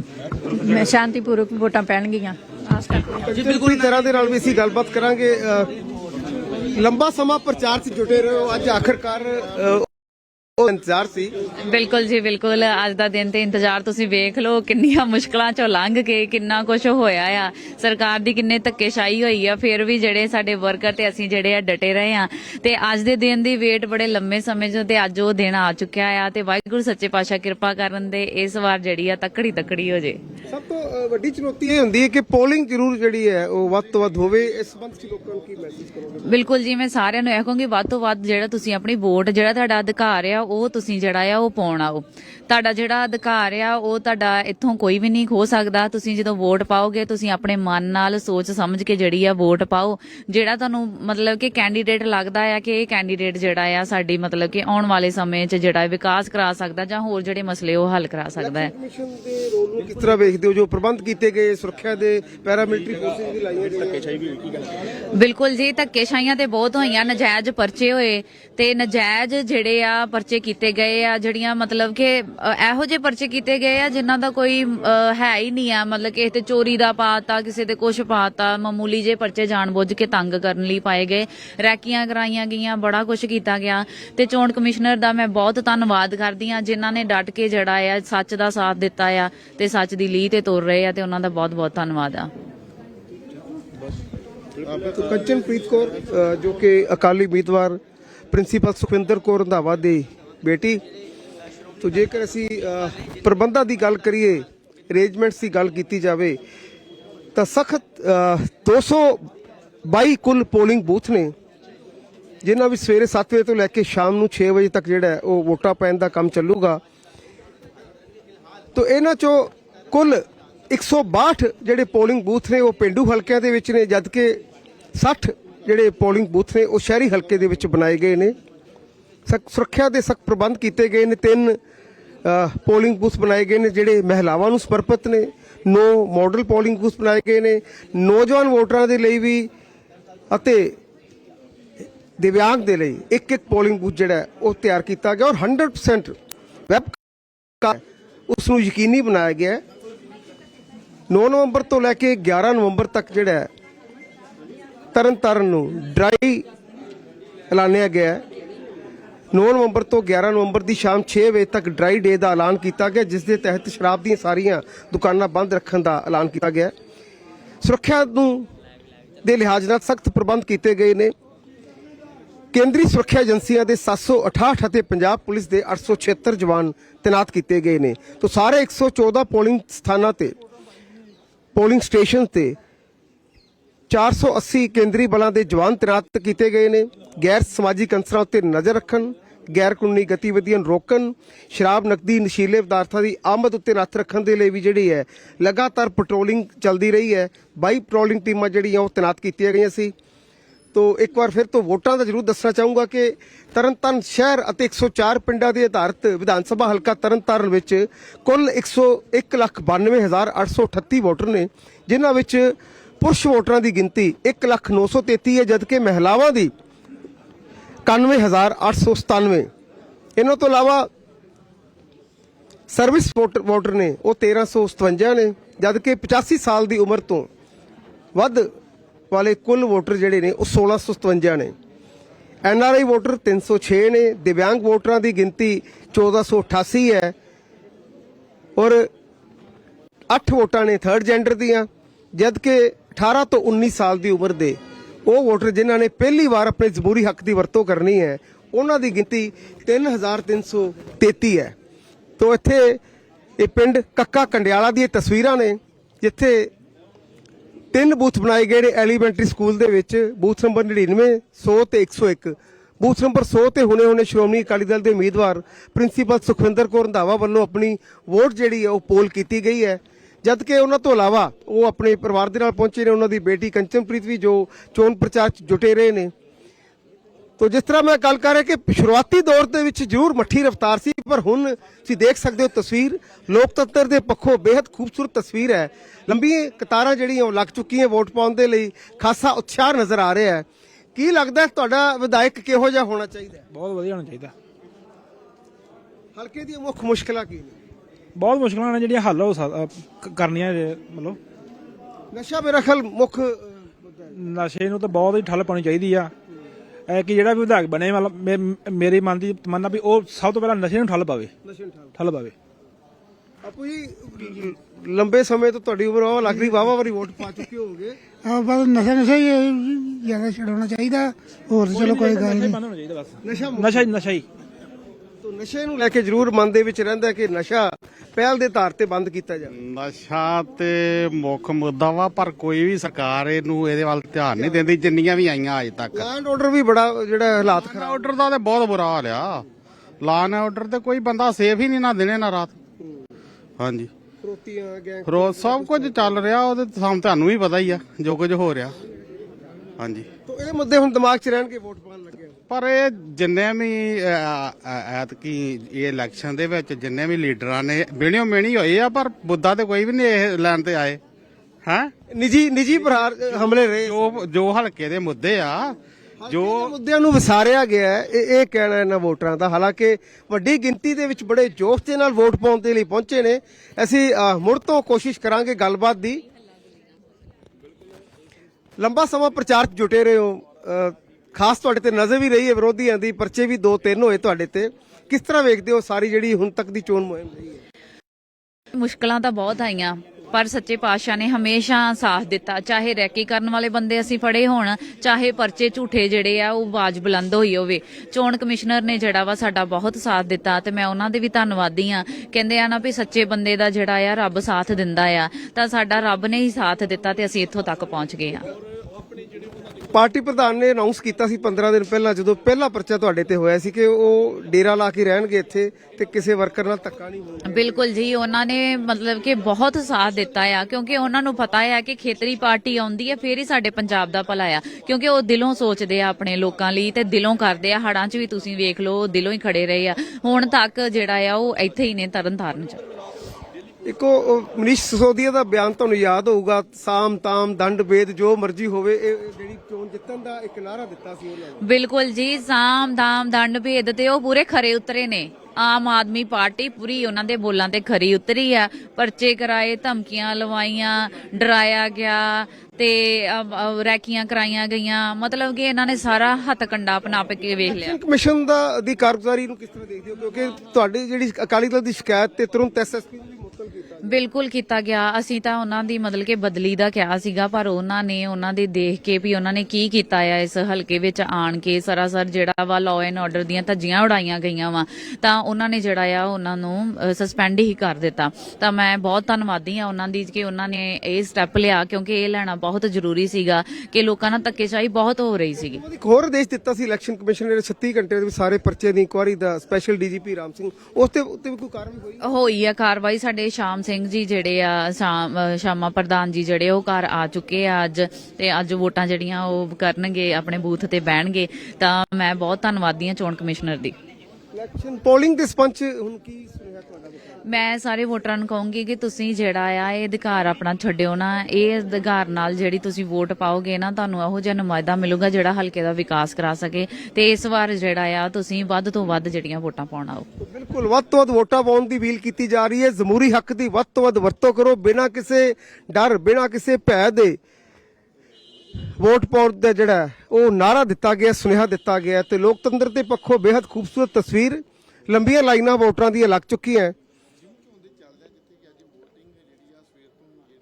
ਮੈਂ ਸ਼ਾਂਤੀਪੂਰਵਕ ਵੋਟਾਂ ਪੈਣਗੀਆਂ। ਆਸ ਕਰਦੀ ਹਾਂ। ਜੀ, ਬਿਲਕੁਲ ਤਰ੍ਹਾਂ ਦੇ ਨਾਲ ਵੀ ਅਸੀਂ ਗੱਲਬਾਤ ਕਰਾਂਗੇ। ਲੰਬਾ ਸਮਾਂ ਪ੍ਰਚਾਰ 'ਚ ਜੁਟੇ ਰਹੇ। ਹੋ ਅੱਜ ਆਖਰਕਾਰ ਉਹ ਇੰਤਜ਼ਾਰ ਸੀ? ਬਿਲਕੁਲ ਜੀ ਬਿਲਕੁਲ। ਅੱਜ ਦਾ ਦਿਨ ਤੇ ਇੰਤਜ਼ਾਰ ਤੁਸੀਂ ਵੇਖ ਲਓ ਕਿੰਨੀਆਂ ਮੁਸ਼ਕਲਾਂ ਚੋਂ ਲੰਘ ਕੇ ਕਿੰਨਾ ਕੁਝ ਹੋਇਆ ਆ। ਸਰਕਾਰ ਦੀ ਕਿੰਨੇ ਧੱਕੇਸ਼ਾਹੀ ਹੋਈ ਆ ਫਿਰ ਵੀ ਜਿਹੜੇ ਸਾਡੇ ਵਰਕਰ ਤੇ ਅਸੀਂ ਜਿਹੜੇ ਆ ਡਟੇ ਰਹੇ ਆ। ਤੇ ਅੱਜ ਦੇ ਦਿਨ ਦੀ ਵੇਟ ਬੜੇ ਲੰਮੇ ਸਮੇਂ ਤੋਂ ਤੇ ਅੱਜ ਉਹ ਦਿਨ ਆ ਚੁੱਕਿਆ ਆ ਤੇ ਵਾਹਿਗੁਰੂ ਸੱਚੇ ਪਾਤਸ਼ਾਹ ਕਿਰਪਾ ਕਰਨ ਦੇ ਇਸ ਵਾਰ ਜਿਹੜੀ ਆ ਤੱਕੜੀ ਤੱਕੜੀ ਹੋ ਜੇ। ਸਭ ਤੋਂ ਵੱਡੀ ਚੁਣੌਤੀ ਇਹ ਹੁੰਦੀ ਹੈ ਕਿ ਪੋਲਿੰਗ ਜ਼ਰੂਰ ਜਿਹੜੀ ਹੈ ਉਹ ਵੱਧ ਤੋਂ ਵੱਧ ਹੋਵੇ। ਇਸ ਸੰਬੰਧ 'ਚ ਲੋਕਾਂ ਨੂੰ ਕੀ ਮੈਸੇਜ ਕਰੋਗੇ? ਬਿਲਕੁਲ ਜੀ ਮੈਂ ਸਾਰਿਆਂ ਨੂੰ ਇਹ ਕਹੂੰਗੀ ਵੱਧ ਤੋਂ ਵੱਧ ਜਿਹੜਾ ਤੁਸੀਂ ਆਪਣੀ ਵੋਟ ਜਿਹੜਾ ਤੁਹਾਡਾ ਅਧਿਕਾਰ ਆ ਉਹ ਤੁਸੀਂ ਜਿਹੜਾ ਆ ਉਹ ਪਾਉਣ ਆਓ। ਤੁਹਾਡਾ ਜਿਹੜਾ ਅਧਿਕਾਰ ਆ ਉਹ ਤੁਹਾਡਾ ਇੱਥੋਂ ਕੋਈ ਵੀ ਨਹੀਂ ਖੋ ਸਕਦਾ। ਤੁਸੀਂ ਜਦੋਂ ਵੋਟ ਪਾਓਗੇ ਤੁਸੀਂ ਆਪਣੇ ਮਨ ਨਾਲ ਸੋਚ ਸਮਝ ਕੇ ਜਿਹੜੀ ਆ ਵੋਟ ਪਾਓ। ਜਿਹੜਾ ਤੁਹਾਨੂੰ ਮਤਲਬ ਕਿ ਕੈਂਡੀਡੇਟ ਲੱਗਦਾ ਆ ਕਿ ਇਹ ਕੈਂਡੀਡੇਟ ਜਿਹੜਾ ਆ ਸਾਡੀ ਮਤਲਬ ਕਿ ਆਉਣ ਵਾਲੇ ਸਮੇਂ 'ਚ ਜਿਹੜਾ ਵਿਕਾਸ ਕਰਾ ਸਕਦਾ ਜਾਂ ਹੋਰ ਜਿਹੜੇ ਮਸਲੇ ਉਹ ਹੱਲ ਕਰਾ ਸਕਦਾ ਹੈ। ਕਮਿਸ਼ਨ ਦੇ ਰੋਲ ਨੂੰ ਕਿਸ ਤਰ੍ਹਾਂ ਵੇਖਦੇ ਹੋ ਜੋ ਪ੍ਰਬੰਧ ਕੀਤੇ ਗਏ ਸੁਰੱਖਿਆ ਦੇ ਪੈਰਾਮਿਲਟਰੀ ਫੋਰਸਿਸ ਵੀ ਲਾਈਆਂ ਗਈਆਂ? ਬਿਲਕੁਲ ਜੀ ਧੱਕੇਸ਼ਾਹੀਆਂ ਤੇ ਬਹੁਤ ਹੋਈਆਂ ਨਜਾਇਜ਼ ਪਰਚੇ ਹੋਏ ਤੇ ਨਜਾਇਜ਼ ਜਿਹੜੇ ਆ ਪਰਚੇ ਕੀਤੇ ਗਏ ਆ, ਜਿਹੜੀਆਂ ਮਤਲਬ ਕਿ ਇਹੋ ਜਿਹੇ ਪਰਚੇ ਕੀਤੇ ਗਏ ਆ, ਜਿਨ੍ਹਾਂ ਦਾ ਕੋਈ ਹੈ ਹੀ ਨਹੀਂ ਆ। ਮਤਲਬ ਕਿ ਤੇ ਚੋਰੀ ਦਾ ਪਾਤਾ, ਕਿਸੇ ਤੇ ਕੁਝ ਪਾਤਾ, ਮਾਮੂਲੀ ਜੇ ਪਰਚੇ ਜਾਣਬੁੱਝ ਕੇ ਤੰਗ ਕਰਨ ਲਈ ਪਾਏ ਗਏ। ਰੈਕੀਆਂ ਕਰਾਈਆਂ ਗਈਆਂ, ਬੜਾ ਕੁਝ ਕੀਤਾ ਗਿਆ। ਤੇ ਚੋਣ ਕਮਿਸ਼ਨਰ ਦਾ ਮੈਂ ਬਹੁਤ ਧੰਨਵਾਦ ਕਰਦੀ ਆ ਜਿਨ੍ਹਾਂ ਨੇ ਡਟ ਕੇ ਜਿਹੜਾ ਆ, ਸੱਚ ਦਾ ਸਾਥ ਦਿੱਤਾ ਆ ਤੇ ਸੱਚ ਦੀ ਲੀਹ ਤੇ ਤੁਰ ਰਹੇ ਆ ਤੇ ਉਹਨਾਂ ਦਾ ਬਹੁਤ ਬਹੁਤ ਧੰਨਵਾਦ ਆ। ਕੰਚਨਪ੍ਰੀਤ ਕੌਰ ਜੋ ਕਿ ਅਕਾਲੀ ਉਮੀਦਵਾਰ, ਪ੍ਰਿੰਸੀਪਲ ਸੁਖਵਿੰਦਰ ਕੌਰ ਰੰਧਾਵਾ ਦੇ ਬੇਟੀ, ਤੋ ਜੇਕਰ ਅਸੀਂ ਪ੍ਰਬੰਧਾਂ ਦੀ ਗੱਲ ਕਰੀਏ ਅਰੇਂਜਮੈਂਟਸ ਦੀ ਗੱਲ ਕੀਤੀ ਜਾਵੇ, ਤਾਂ ਸਖਤ 222 ਕੁੱਲ ਪੋਲਿੰਗ ਬੂਥ ਨੇ, ਜਿਨ੍ਹਾਂ ਵਿੱਚ ਸਵੇਰੇ 7 ਵਜੇ ਤੋਂ ਲੈ ਕੇ ਸ਼ਾਮ ਨੂੰ 6 ਵਜੇ ਤੱਕ ਜਿਹੜਾ ਉਹ ਵੋਟਾਂ ਪੈਣ ਦਾ ਕੰਮ ਚੱਲੂਗਾ। ਤੋ ਇਹਨਾਂ ਚੋਂ ਕੁੱਲ 162 ਜਿਹੜੇ ਪੋਲਿੰਗ ਬੂਥ ਨੇ, ਉਹ ਪਿੰਡੂ ਹਲਕਿਆਂ ਦੇ ਵਿੱਚ ਨੇ, ਜਦਕਿ 60 ਜਿਹੜੇ ਪੋਲਿੰਗ ਬੂਥ ਨੇ, ਉਹ ਸ਼ਹਿਰੀ ਹਲਕੇ ਦੇ ਵਿੱਚ ਬਣਾਏ ਗਏ ਨੇ। ਸੁਰੱਖਿਆ ਦੇ ਸਖਤ ਪ੍ਰਬੰਧ ਕੀਤੇ ਗਏ ਨੇ, ਤਿੰਨ ਪੋਲਿੰਗ ਬੂਥ ਬਣਾਏ ਗਏ ਨੇ, ਜਿਹੜੇ ਮਹਿਲਾਵਾਂ ਨੂੰ ਸਮਰਪਿਤ ਨੇ, ਨੌ ਮਾਡਲ ਪੋਲਿੰਗ ਬੂਥ ਬਣਾਏ ਗਏ ਨੇ, ਨੌਜਵਾਨ ਵੋਟਰਾਂ ਦੇ ਲਈ ਵੀ ਅਤੇ ਦਿਵਿਆਂਗ ਦੇ ਲਈ ਇੱਕ ਇੱਕ ਪੋਲਿੰਗ ਬੂਥ ਜਿਹੜਾ ਉਹ ਤਿਆਰ ਕੀਤਾ ਗਿਆ ਔਰ 100% ਵੈਬ ਉਸ ਨੂੰ ਯਕੀਨੀ ਬਣਾਇਆ ਗਿਆ ਹੈ। 9 ਨਵੰਬਰ ਤੋਂ ਲੈ ਕੇ 11 ਨਵੰਬਰ ਤੱਕ ਜਿਹੜਾ ਹੈ ਤਰਨ ਨੂੰ ਡਰਾਈ ਐਲਾਨਿਆ ਗਿਆ 9 ਨਵੰਬਰ ਤੋਂ 11 ਨਵੰਬਰ ਦੀ ਸ਼ਾਮ 6 ਵਜੇ ਤੱਕ ਡਰਾਈ ਡੇ ਦਾ ਐਲਾਨ ਕੀਤਾ ਗਿਆ, ਜਿਸ ਦੇ ਤਹਿਤ ਸ਼ਰਾਬ ਦੀਆਂ ਸਾਰੀਆਂ ਦੁਕਾਨਾਂ ਬੰਦ ਰੱਖਣ ਦਾ ਐਲਾਨ ਕੀਤਾ ਗਿਆ। ਸੁਰੱਖਿਆ ਨੂੰ ਦੇ ਲਿਹਾਜ਼ ਨਾਲ ਸਖਤ ਪ੍ਰਬੰਧ ਕੀਤੇ ਗਏ ਨੇ। ਕੇਂਦਰੀ ਸੁਰੱਖਿਆ ਏਜੰਸੀਆਂ ਦੇ 768 ਅਤੇ ਪੰਜਾਬ ਪੁਲਿਸ ਦੇ 876 ਜਵਾਨ ਤੈਨਾਤ ਕੀਤੇ ਗਏ ਨੇ। ਤੋਂ ਸਾਰੇ 114 ਪੋਲਿੰਗ ਸਥਾਨਾਂ ਤੇ, ਪੋਲਿੰਗ ਸਟੇਸ਼ਨ ਤੇ 480 ਕੇਂਦਰੀ ਬਲਾਂ ਦੇ ਜਵਾਨ ਤੈਨਾਤ ਕੀਤੇ ਗਏ ਨੇ। ਗੈਰ ਸਮਾਜਿਕ ਅੰਸਰਾਂ ਉੱਤੇ ਨਜ਼ਰ ਰੱਖਣ ਗੈਰ ਕਾਨੂੰਨੀ ਗਤੀਵਿਧੀਆਂ ਨੂੰ ਰੋਕਣ ਸ਼ਰਾਬ ਨਕਦੀ ਨਸ਼ੀਲੇ ਪਦਾਰਥਾਂ ਦੀ ਆਮਦ ਉੱਤੇ ਨੱਥ ਰੱਖਣ ਦੇ ਲਈ ਵੀ ਜਿਹੜੀ ਹੈ ਲਗਾਤਾਰ ਪੈਟਰੋਲਿੰਗ ਚੱਲਦੀ ਰਹੀ ਹੈ। 22 ਪੈਟਰੋਲਿੰਗ ਟੀਮਾਂ ਜਿਹੜੀਆਂ ਉਹ ਤੈਨਾਤ ਕੀਤੀਆਂ ਗਈਆਂ ਸੀ। ਤੋ ਇੱਕ ਵਾਰ ਫਿਰ ਤੋਂ ਵੋਟਾਂ ਦਾ ਜ਼ਰੂਰ ਦੱਸਣਾ ਚਾਹੂੰਗਾ ਕਿ ਤਰਨਤਾਰਨ ਸ਼ਹਿਰ ਅਤੇ 104 ਪਿੰਡਾਂ ਦੇ ਆਧਾਰਿਤ ਵਿਧਾਨ ਸਭਾ ਹਲਕਾ ਤਰਨਤਾਰਨ ਵਿੱਚ ਕੁੱਲ 101,92,838 ਵੋਟਰ ਨੇ ਜਿਨ੍ਹਾਂ ਵਿੱਚ ਪੁਰਸ਼ ਵੋਟਰਾਂ ਦੀ ਗਿਣਤੀ 1,933 ਹੈ ਜਦਕਿ ਮਹਿਲਾਵਾਂ ਦੀ 91,897 ਇਹਨਾਂ ਤੋਂ ਇਲਾਵਾ ਸਰਵਿਸ ਵੋਟਰ ਵੋਟਰ ਨੇ ਉਹ 1357 ਨੇ ਜਦਕਿ 85 ਸਾਲ ਦੀ ਉਮਰ ਤੋਂ ਵੱਧ ਵਾਲੇ ਕੁੱਲ ਵੋਟਰ ਜਿਹੜੇ ਨੇ ਉਹ 1657 ਨੇ। ਐਨ ਆਰ ਆਈ ਵੋਟਰ 306 ਨੇ ਦਿਵਿਆਂਗ ਵੋਟਰਾਂ ਦੀ ਗਿਣਤੀ 1488 ਹੈ ਔਰ 8 ਵੋਟਾਂ ਨੇ ਥਰਡ ਜੈਂਡਰ ਦੀਆਂ ਜਦਕਿ 18 ਤੋਂ 19 ਸਾਲ ਦੀ ਉਮਰ ਦੇ ਉਹ ਵੋਟਰ ਜਿਨ੍ਹਾਂ ਨੇ ਪਹਿਲੀ ਵਾਰ ਆਪਣੇ ਜ਼ਬੂਰੀ ਹੱਕ ਦੀ ਵਰਤੋਂ ਕਰਨੀ ਹੈ, ਉਹਨਾਂ ਦੀ ਗਿਣਤੀ 3333 ਹੈ। ਤੋਂ ਇੱਥੇ ਇਹ ਪਿੰਡ ਕੱਕਾ ਕੰਡਿਆਲਾ ਦੀ ਇਹ ਤਸਵੀਰਾਂ ਨੇ, ਜਿੱਥੇ ਤਿੰਨ ਬੂਥ ਬਣਾਏ ਗਏ ਨੇ ਐਲੀਮੈਂਟਰੀ ਸਕੂਲ ਦੇ ਵਿੱਚ, ਬੂਥ ਨੰਬਰ 99 100 ਤੇ 101 ਬੂਥ ਨੰਬਰ 100 ਤੇ ਹੁਣੇ ਹੁਣੇ ਸ਼੍ਰੋਮਣੀ ਅਕਾਲੀ ਦਲ ਦੇ ਉਮੀਦਵਾਰ ਪ੍ਰਿੰਸੀਪਲ ਸੁਖਵਿੰਦਰ ਕੌਰ ਰੰਧਾਵਾ ਵੱਲੋਂ ਆਪਣੀ ਵੋਟ ਜਿਹੜੀ ਹੈ ਉਹ ਪੋਲ ਕੀਤੀ ਗਈ ਹੈ। ਜਦ ਕਿ ਉਹਨਾਂ ਤੋਂ ਇਲਾਵਾ ਉਹ ਆਪਣੇ ਪਰਿਵਾਰ ਦੇ ਨਾਲ ਪਹੁੰਚੇ ਨੇ ਉਹਨਾਂ ਦੀ ਬੇਟੀ ਕੰਚਨਪ੍ਰੀਤ ਵੀ ਜੋ ਚੋਣ ਪ੍ਰਚਾਰ 'ਚ ਜੁਟੇ ਰਹੇ ਨੇ। ਤੋ ਜਿਸ ਤਰ੍ਹਾਂ ਮੈਂ ਗੱਲ ਕਰ ਰਿਹਾ ਕਿ ਸ਼ੁਰੂਆਤੀ ਦੌਰ ਦੇ ਵਿੱਚ ਜ਼ਰੂਰ ਮੱਠੀ ਰਫ਼ਤਾਰ ਸੀ ਪਰ ਹੁਣ ਤੁਸੀਂ ਦੇਖ ਸਕਦੇ ਹੋ ਤਸਵੀਰ ਲੋਕਤੰਤਰ ਦੇ ਪੱਖੋਂ ਬੇहद ਖੂਬਸੂਰਤ ਤਸਵੀਰ ਹੈ। ਲੰਬੀਆਂ ਕਤਾਰਾਂ ਜਿਹੜੀਆਂ ਉਹ ਲੱਗ ਚੁੱਕੀਆਂ ਵੋਟ ਪਾਉਣ ਦੇ ਲਈ ਖਾਸਾ ਉਤਸ਼ਾਹ ਨਜ਼ਰ ਆ ਰਿਹਾ ਹੈ। ਕੀ ਲੱਗਦਾ ਤੁਹਾਡਾ ਵਿਧਾਇਕ ਕਿਹੋ ਜਿਹਾ ਹੋਣਾ ਚਾਹੀਦਾ ਬਹੁਤ ਵਧੀਆ ਹੋਣਾ ਚਾਹੀਦਾ। ਹਲਕੇ ਦੀਆਂ ਮੁੱਖ ਮੁਸ਼ਕਲਾਂ ਕੀ ਨੇ? ਬਹੁਤ ਮੁਸ਼ਕਲਾਂ ਨੇ ਜਿਹੜੀਆਂ ਹੱਲ ਹੋ ਸਕ- ਅਹ ਕ- ਕਰਨੀਆਂ ਜੇ ਮਤਲਬ। ਨਸ਼ਾ ਮੇਰਾ ਖਿਆਲ ਮੁੱਖ ਅਹ, ਹੈ। ਨਸ਼ੇ ਨੂੰ ਤਾਂ ਬਹੁਤ ਹੀ ਠੱਲ ਪਾਉਣੀ ਚਾਹੀਦੀ ਆ। ਇਹ ਕਿ ਜਿਹੜਾ ਵੀ ਵਿਧਾਇਕ ਬਣੇ ਮਤਲਬ ਮੇ- ਮੇਰੀ ਮਨ ਦੀ ਤਮੰਨਾ ਵੀ ਉਹ ਸਭ ਤੋਂ ਪਹਿਲਾਂ ਨਸ਼ੇ ਨੂੰ ਠੱਲ ਪਾਵੇ। ਨਸ਼ੇ ਨੂੰ ਠੱਲ ਪਾਵੇ। ਆਪੂ ਜੀ ਲ- ਲੰਬੇ ਸਮੇਂ ਤੋਂ ਤੁਹਾਡੀ ਉਮਰ ਉਹ ਲੱਗ ਰਹੀ ਵਾਵਾ ਵਾਰੀ ਵੋਟ ਪਾ ਚੁੱਕੇ ਹੋਗੇ ਆ ਬਸ ਨਸ਼ਾ ਨਸ਼ਾ ਹੀ ਜ਼ਿਆਦਾ ਛਡਾਉਣਾ ਚਾਹੀਦਾ। ਹੋਰ ਤਾਂ ਚਲੋ ਕੋਈ ਗੱਲ ਨਹੀਂ। ਬੰਦ ਹੋਣਾ ਚਾਹੀਦਾ ਬਸ। ਨਸ਼ਾ ਨਸ਼ਾ ਹੀ। ਨਸ਼ਾ ਨੂੰ ਲੈ ਕੇ ਜ਼ਰੂਰ ਮਨ ਦੇ ਵਿੱਚ ਰਹਿੰਦਾ ਕਿ ਨਸ਼ਾ ਪਹਿਲ ਦੇ ਧਾਰ ਤੇ ਬੰਦ ਕੀਤਾ ਜਾਵੇ। ਨਸ਼ਾ ਤੇ ਮੁੱਖ ਮੁੱਦਾ ਵਾ ਪਰ ਕੋਈ ਵੀ ਸਰਕਾਰ ਇਹਨੂੰ ਇਹਦੇ ਵੱਲ ਧਿਆਨ ਨਹੀਂ ਦਿੰਦੀ ਜਿੰਨੀਆਂ ਵੀ ਆਈਆਂ ਅਜੇ ਤੱਕ। ਲੈਂਡ ਆਰਡਰ ਵੀ ਬੜਾ ਜਿਹੜਾ ਹਾਲਾਤ ਖਰਾਬ। ਆਰਡਰ ਦਾ ਤੇ ਬਹੁਤ ਬੁਰਾ ਹਾਲ ਆ। ਲਾ ਐਂਡ ਆਰਡਰ ਤੇ ਕੋਈ ਬੰਦਾ ਸੇਫ ਹੀ ਨਹੀਂ ਨਾ ਦਿਨੇ ਨਾ ਰਾਤ। ਹਾਂਜੀ। ਫਰੋਤੀਆਂ ਗੈਂਗ ਰੋਜ਼ ਸਭ ਕੁਝ ਚੱਲ ਰਿਹਾ ਉਹਦੇ ਤਾਂ ਸਾਨੂੰ ਤੁਹਾਨੂੰ ਵੀ ਪਤਾ ਹੀ ਆ ਜੋ ਕੁਝ ਹੋ ਰਿਹਾ। ਹਾਂਜੀ। ਤੋ ਇਹ ਮੁੱਦੇ ਹੁਣ ਦਿਮਾਗ 'ਚ ਰਹਿਣਗੇ ਵੋਟ ਪਾਉਣ ਲੱਗੇ। ਪਰ ਇਹ ਜਿੰਨੇ ਵੀ ਐਤਕੀ ਇਹ ਇਲੈਕਸ਼ਨ ਦੇ ਵਿੱਚ ਜਿੰਨੇ ਵੀ ਲੀਡਰਾਂ ਨੇ ਬਿਣਿਓ ਮਿਣੀ ਹੋਏ ਆ ਪਰ ਮੁੱਦਾ ਤੇ ਕੋਈ ਵੀ ਨਹੀਂ ਇਹ ਲੈਣ ਤੇ ਆਏ। ਹੈ? ਨਿੱਜੀ ਨਿੱਜੀ ਪ੍ਰਹਾਰ ਹਮਲੇ ਰਹੇ। ਜੋ ਜੋ ਹਲਕੇ ਦੇ ਮੁੱਦੇ ਆ ਜੋ ਮੁੱਦਿਆਂ ਨੂੰ ਵਿਸਾਰਿਆ ਗਿਆ ਹੈ, ਇਹ ਇਹ ਕਹਿਣਾ ਇਹਨਾਂ ਵੋਟਰਾਂ ਦਾ। ਹਾਲਾਂਕਿ ਵੱਡੀ ਗਿਣਤੀ ਦੇ ਵਿੱਚ ਬੜੇ ਜੋਸ਼ ਦੇ ਨਾਲ ਵੋਟ ਪਾਉਣ ਦੇ ਲਈ ਪਹੁੰਚੇ ਨੇ। ਅਸੀਂ ਮੁੜ ਤੋਂ ਕੋਸ਼ਿਸ਼ ਕਰਾਂਗੇ ਗੱਲਬਾਤ ਦੀ। ਲੰਬਾ ਸਮਾਂ ਪ੍ਰਚਾਰ 'ਚ ਜੁਟੇ ਰਹੇ ਹੋ ਖਾਸ ਤੁਹਾਡੇ ਤੇ ਨਜ਼ਰ ਵੀ ਰਹੀ ਹੈ, ਵਿਰੋਧੀਆਂ ਦੀ, ਪਰਚੇ ਵੀ ਦੋ ਤਿੰਨ ਹੋਏ ਤੁਹਾਡੇ ਤੇ। ਕਿਸ ਤਰ੍ਹਾਂ ਵੇਖਦੇ ਹੋ ਸਾਰੀ ਜਿਹੜੀ ਹੁਣ ਤੱਕ ਦੀ ਚੋਣ ਮੁਹਿੰਮ ਰਹੀ ਹੈ? ਮੁਸ਼ਕਲਾਂ ਤਾਂ ਬਹੁਤ ਆਈਆਂ, ਪਰ ਸੱਚੇ ਪਾਤਸ਼ਾਹ ਨੇ ਹਮੇਸ਼ਾ ਸਾਥ ਦਿੱਤਾ। ਚਾਹੇ ਰੈਕੀ ਕਰਨ ਵਾਲੇ ਬੰਦੇ ਅਸੀਂ ਫੜੇ ਹੋਣ, ਚਾਹੇ ਪਰਚੇ ਝੂਠੇ ਜਿਹੜੇ ਆ, ਉਹ ਆਵਾਜ਼ ਬੁਲੰਦ ਹੋਈ ਹੋਵੇ। ਚੋਣ ਕਮਿਸ਼ਨਰ ਨੇ ਜਿਹੜਾ ਵਾ ਸਾਡਾ ਬਹੁਤ ਸਾਥ ਦਿੱਤਾ ਤੇ ਮੈਂ ਉਹਨਾਂ ਦੇ ਵੀ ਧੰਨਵਾਦੀ ਆ ਕਹਿੰਦੇ ਆ ਨਾ ਵੀ ਸੱਚੇ ਬੰਦੇ ਦਾ ਜਿਹੜਾ ਆ, ਰੱਬ ਸਾਥ ਦਿੰਦਾ ਆ, ਤਾਂ ਸਾਡਾ ਰੱਬ ਨੇ ਹੀ ਸਾਥ ਦਿੱਤਾ ਤੇ ਅਸੀਂ ਇੱਥੋਂ ਤੱਕ ਪਹੁੰਚ ਗਏ ਆ ਪਾਰਟੀ ਪ੍ਰਧਾਨ ਨੇ ਅਨਾਉਂਸ ਕੀਤਾ ਸੀ 15 ਦਿਨ ਪਹਿਲਾਂ, ਜਦੋਂ ਪਹਿਲਾ ਪਰਚਾ ਤੁਹਾਡੇ ਤੇ ਹੋਇਆ ਸੀ ਕਿ ਉਹ ਡੇਰਾ ਲਾ ਕੇ ਰਹਿਣਗੇ ਇੱਥੇ ਤੇ ਕਿਸੇ ਵਰਕਰ ਨਾਲ ਧੱਕਾ ਨਹੀਂ ਹੋਊਗਾ ਬਿਲਕੁਲ ਜੀ, ਉਹਨਾਂ ਨੇ ਮਤਲਬ ਕਿ ਬਹੁਤ ਸਾਥ ਦਿੱਤਾ ਆ, ਕਿਉਂਕਿ ਉਹਨਾਂ ਨੂੰ ਪਤਾ ਆ ਕਿ ਖੇਤਰੀ ਪਾਰਟੀ ਆਉਂਦੀ ਹੈ ਫੇਰ ਹੀ ਸਾਡੇ ਪੰਜਾਬ ਦਾ ਭਲਾ ਆ, ਕਿਉਂਕਿ ਉਹ ਦਿਲੋਂ ਸੋਚਦੇ ਆ ਆਪਣੇ ਲੋਕਾਂ ਲਈ ਤੇ ਦਿਲੋਂ ਕਰਦੇ ਆ ਹੜਾਂ 'ਚ ਵੀ ਤੁਸੀਂ ਵੇਖ ਲਓ ਦਿਲੋਂ ਹੀ ਖੜੇ ਰਹੇ ਆ। ਹੁਣ ਤੱਕ ਜਿਹੜਾ ਆ, ਉਹ ਇੱਥੇ ਹੀ ਨੇ ਤਰਨ ਤਾਰਨ 'ਚ। ਇੱਕੋ ਉਹ ਮਨੀਸ਼ ਸਿਸੋਦੀਆ ਦਾ ਬਿਆਨ ਤੁਹਾਨੂੰ ਯਾਦ ਹੋਊਗਾ ਸਾਮ ਤਾਮ ਦੰਡ ਭੇਦ ਜੋ ਮਰਜ਼ੀ ਹੋਵੇ ਇਹ ਜਿਹੜੀ ਚੋਣ ਜਿੱਤਣ ਦਾ ਇੱਕ ਨਾਰਾ ਦਿੱਤਾ ਸੀ ਉਹਨਾਂ ਨੇ ਬਿਲਕੁਲ ਜੀ ਸਾਮ ਦਾਮ ਦੰਡ ਭੇਦ ਤੇ ਉਹ ਪੂਰੇ ਖਰੇ ਉਤਰੇ ਨੇ। ਆਮ ਆਦਮੀ ਪਾਰਟੀ ਪੂਰੀ ਉਹਨਾਂ ਦੇ ਬੋਲਾਂ ਤੇ ਖਰੀ ਉਤਰੀ ਆ। ਪਰਚੇ ਕਰਾਏ ਧਮਕੀਆਂ ਲਵਾਈਆਂ ਡਰਾਇਆ ਗਿਆ ਤੇ ਰੈਕੀਆਂ ਕਰਾਈਆਂ ਗਈਆਂ। ਮਤਲਬ ਕਿ ਇਹਨਾਂ ਨੇ ਸਾਰਾ ਹੱਥ ਕੰਡਾ ਅਪਣਾ ਕੇ ਵੇਖ ਲਿਆ। ਕਮਿਸ਼ਨ ਦਾ ਦੀ ਕਾਰਗੁਜ਼ਾਰੀ ਨੂੰ ਕਿਸ ਤਰ੍ਹਾਂ ਦੇਖਦੇ ਹੋ? ਕਿਉਂਕਿ ਤੁਹਾਡੀ ਜਿਹੜੀ ਅਕਾਲੀ ਦਲ ਦੀ ਸ਼ਿਕਾਇਤ ਤੇ ਤੁਰੰਤ ਐਸਐਸਪੀ ਬਿਲਕੁਲ ਕੀਤਾ ਗਿਆ। ਅਸੀਂ ਤਾਂ ਉਹਨਾਂ ਦੀ ਮਤਲਬ ਕਿ ਬਦਲੀ ਦਾ ਕਿਹਾ ਸੀਗਾ ਪਰ ਉਹਨਾਂ ਨੇ ਉਹਨਾਂ ਦੇ ਦੇਖ ਕੇ ਵੀ ਉਹਨਾਂ ਨੇ ਕੀ ਕੀਤਾ ਆ ਇਸ ਹਲਕੇ ਵਿੱਚ ਆਣ ਕੇ। ਸਰਾਸਰ ਜਿਹੜਾ ਵਾ ਲਾਅ ਐਂਡ ਆਰਡਰ ਦੀਆਂ ਧੱਜੀਆਂ ਉਡਾਈਆਂ ਗਈਆਂ ਵਾ ਤਾਂ ਉਹਨਾਂ ਨੇ ਜਿਹੜਾ ਆ ਉਹਨਾਂ ਨੂੰ ਸਸਪੈਂਡ ਹੀ ਕਰ ਦਿੱਤਾ। ਤਾਂ ਮੈਂ ਬਹੁਤ ਧੰਨਵਾਦੀ ਆ ਉਹਨਾਂ ਦੀ ਕਿ ਉਹਨਾਂ ਨੇ ਇਹ ਸਟੈਪ ਲਿਆ ਕਿਉਂਕਿ ਇਹ ਲੈਣਾ ਬਹੁਤ ਜ਼ਰੂਰੀ ਸੀਗਾ ਕਿ ਲੋਕਾਂ ਨਾਲ ਧੱਕੇਸ਼ਾਹੀ ਬਹੁਤ ਹੋ ਰਹੀ ਸੀਗੀ। ਇੱਕ ਹੋਰ ਆਦੇਸ਼ ਦਿੱਤਾ ਸੀ ਇਲੈਕਸ਼ਨ ਕਮਿਸ਼ਨ ਨੇ 36 ਘੰਟੇ ਦੇ ਵਿੱਚ ਸਾਰੇ ਪਰਚੇ ਦੀ ਇਨਕੁਆਰੀ ਦਾ ਸਪੈਸ਼ਲ ਡੀਜੀਪੀ ਰਾਮ ਸਿੰਘ ਉਸ ਤੇ ਉੱਤੇ ਵੀ ਕੋਈ ਕਾਰਵਾਈ ਹੋਈ? ਹੋਈ ਆ ਕਾਰਵਾਈ ਸਾਡੇ ਸ਼ਾਮ ਸਿੰਘ ਜੀ ਜਿਹੜੇ ਆ, ਸ਼ਾਮ ਸ਼ਾਮਾ ਪ੍ਰਧਾਨ ਜੀ ਜਿਹੜੇ, ਉਹ ਘਰ ਆ ਚੁੱਕੇ ਆ ਅੱਜ ਤੇ ਅੱਜ ਵੋਟਾਂ ਜਿਹੜੀਆਂ ਉਹ ਕਰਨਗੇ, ਆਪਣੇ ਬੂਥ ਤੇ ਬਹਿਣਗੇ, ਤਾਂ ਮੈਂ ਬਹੁਤ ਧੰਨਵਾਦੀ ਹਾਂ ਚੋਣ ਕਮਿਸ਼ਨਰ ਦੀ। ਇਲੈਕਸ਼ਨ ਪੋਲਿੰਗ ਦੇ ਸੰਬੰਧ ਚ ਹੁਣ ਕੀ ਤੁਹਾਡਾ ਮੈਂ ਸਾਰੇ ਵੋਟਰਾਂ ਨੂੰ ਕਹੂੰਗੀ ਕਿ ਤੁਸੀਂ ਜਿਹੜਾ ਆ ਇਹ ਅਧਿਕਾਰ ਆਪਣਾ ਛੱਡਿਓ ਨਾ। ਇਹ ਅਧਿਕਾਰ ਨਾਲ ਜਿਹੜੀ ਤੁਸੀਂ ਵੋਟ ਪਾਓਗੇ ਨਾ ਤੁਹਾਨੂੰ ਇਹੋ ਜਿਹਾ ਨੁਮਾਇੰਦਾ ਮਿਲੂਗਾ ਜਿਹੜਾ ਹਲਕੇ ਦਾ ਵਿਕਾਸ ਕਰਾ ਸਕੇ। ਤੇ ਇਸ ਵਾਰ ਜਿਹੜਾ ਆ ਤੁਸੀਂ ਵੱਧ ਤੋਂ ਵੱਧ ਜਿਹੜੀਆਂ ਵੋਟਾਂ ਪਾਉਣ ਆਓ। ਬਿਲਕੁਲ ਵੱਧ ਤੋਂ ਵੱਧ ਵੋਟਾਂ ਪਾਉਣ ਦੀ ਅਪੀਲ ਕੀਤੀ ਜਾ ਰਹੀ ਹੈ। ਜ਼ਮੂਰੀ ਹੱਕ ਦੀ ਵੱਧ ਤੋਂ ਵੱਧ ਵਰਤੋਂ ਕਰੋ। ਬਿਨਾਂ ਕਿਸੇ ਡਰ ਬਿਨਾਂ ਕਿਸੇ ਭੈ ਦੇ ਵੋਟ ਪਾਉਣ ਦਾ ਜਿਹੜਾ ਉਹ ਨਾਰਾ ਦਿੱਤਾ ਗਿਆ, ਸੁਨੇਹਾ ਦਿੱਤਾ ਗਿਆ ਤੇ ਲੋਕਤੰਤਰ ਦੇ ਪੱਖੋਂ ਬੇहद ਖੂਬਸੂਰਤ ਤਸਵੀਰ ਲੰਬੀਆਂ ਲਾਈਨਾਂ ਵੋਟਰਾਂ ਦੀਆਂ ਲੱਗ ਚੁੱਕੀਆਂ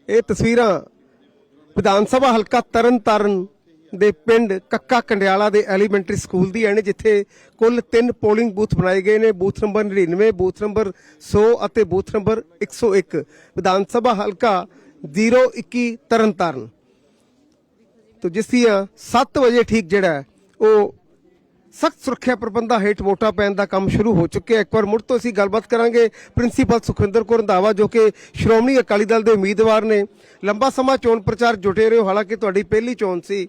ਇਹ ਤਸਵੀਰਾਂ ਵਿਧਾਨ ਸਭਾ ਹਲਕਾ ਤਰਨਤਾਰਨ ਦੇ ਪਿੰਡ ਕੱਕਾ ਕੰਡਿਆਲਾ ਦੇ ਐਲੀਮੈਂਟਰੀ ਸਕੂਲ ਦੀ ਨੇ, ਜਿੱਥੇ ਕੁੱਲ 3 ਪੋਲਿੰਗ ਬੂਥ ਬਣਾਏ ਗਏ ਨੇ, ਬੂਥ ਨੰਬਰ 99 ਬੂਥ ਨੰਬਰ 100 ਅਤੇ ਬੂਥ ਨੰਬਰ 101 ਵਿਧਾਨ ਸਭਾ ਹਲਕਾ 021 ਤਰਨਤਾਰਨ। ਤੋ ਜਿਸ ਦੀਆਂ 7 ਵਜੇ ਠੀਕ ਜਿਹੜਾ ਉਹ ਸਖਤ ਸੁਰੱਖਿਆ ਪ੍ਰਬੰਧਾਂ ਹੇਠ ਵੋਟਾਂ ਪੈਣ ਦਾ ਕੰਮ ਸ਼ੁਰੂ ਹੋ ਚੁੱਕਿਆ ਇੱਕ ਵਾਰ ਮੁੜ ਤੋਂ ਅਸੀਂ ਗੱਲਬਾਤ ਕਰਾਂਗੇ ਪ੍ਰਿੰਸੀਪਲ ਸੁਖਵਿੰਦਰ ਕੌਰ ਰੰਧਾਵਾ ਜੋ ਕਿ ਸ਼੍ਰੋਮਣੀ ਅਕਾਲੀ ਦਲ ਦੇ ਉਮੀਦਵਾਰ ਨੇ। ਲੰਬਾ ਸਮਾਂ ਚੋਣ ਪ੍ਰਚਾਰ ਜੁਟੇ ਰਹੇ ਹੋ, ਹਾਲਾਂਕਿ ਤੁਹਾਡੀ ਪਹਿਲੀ ਚੋਣ ਸੀ,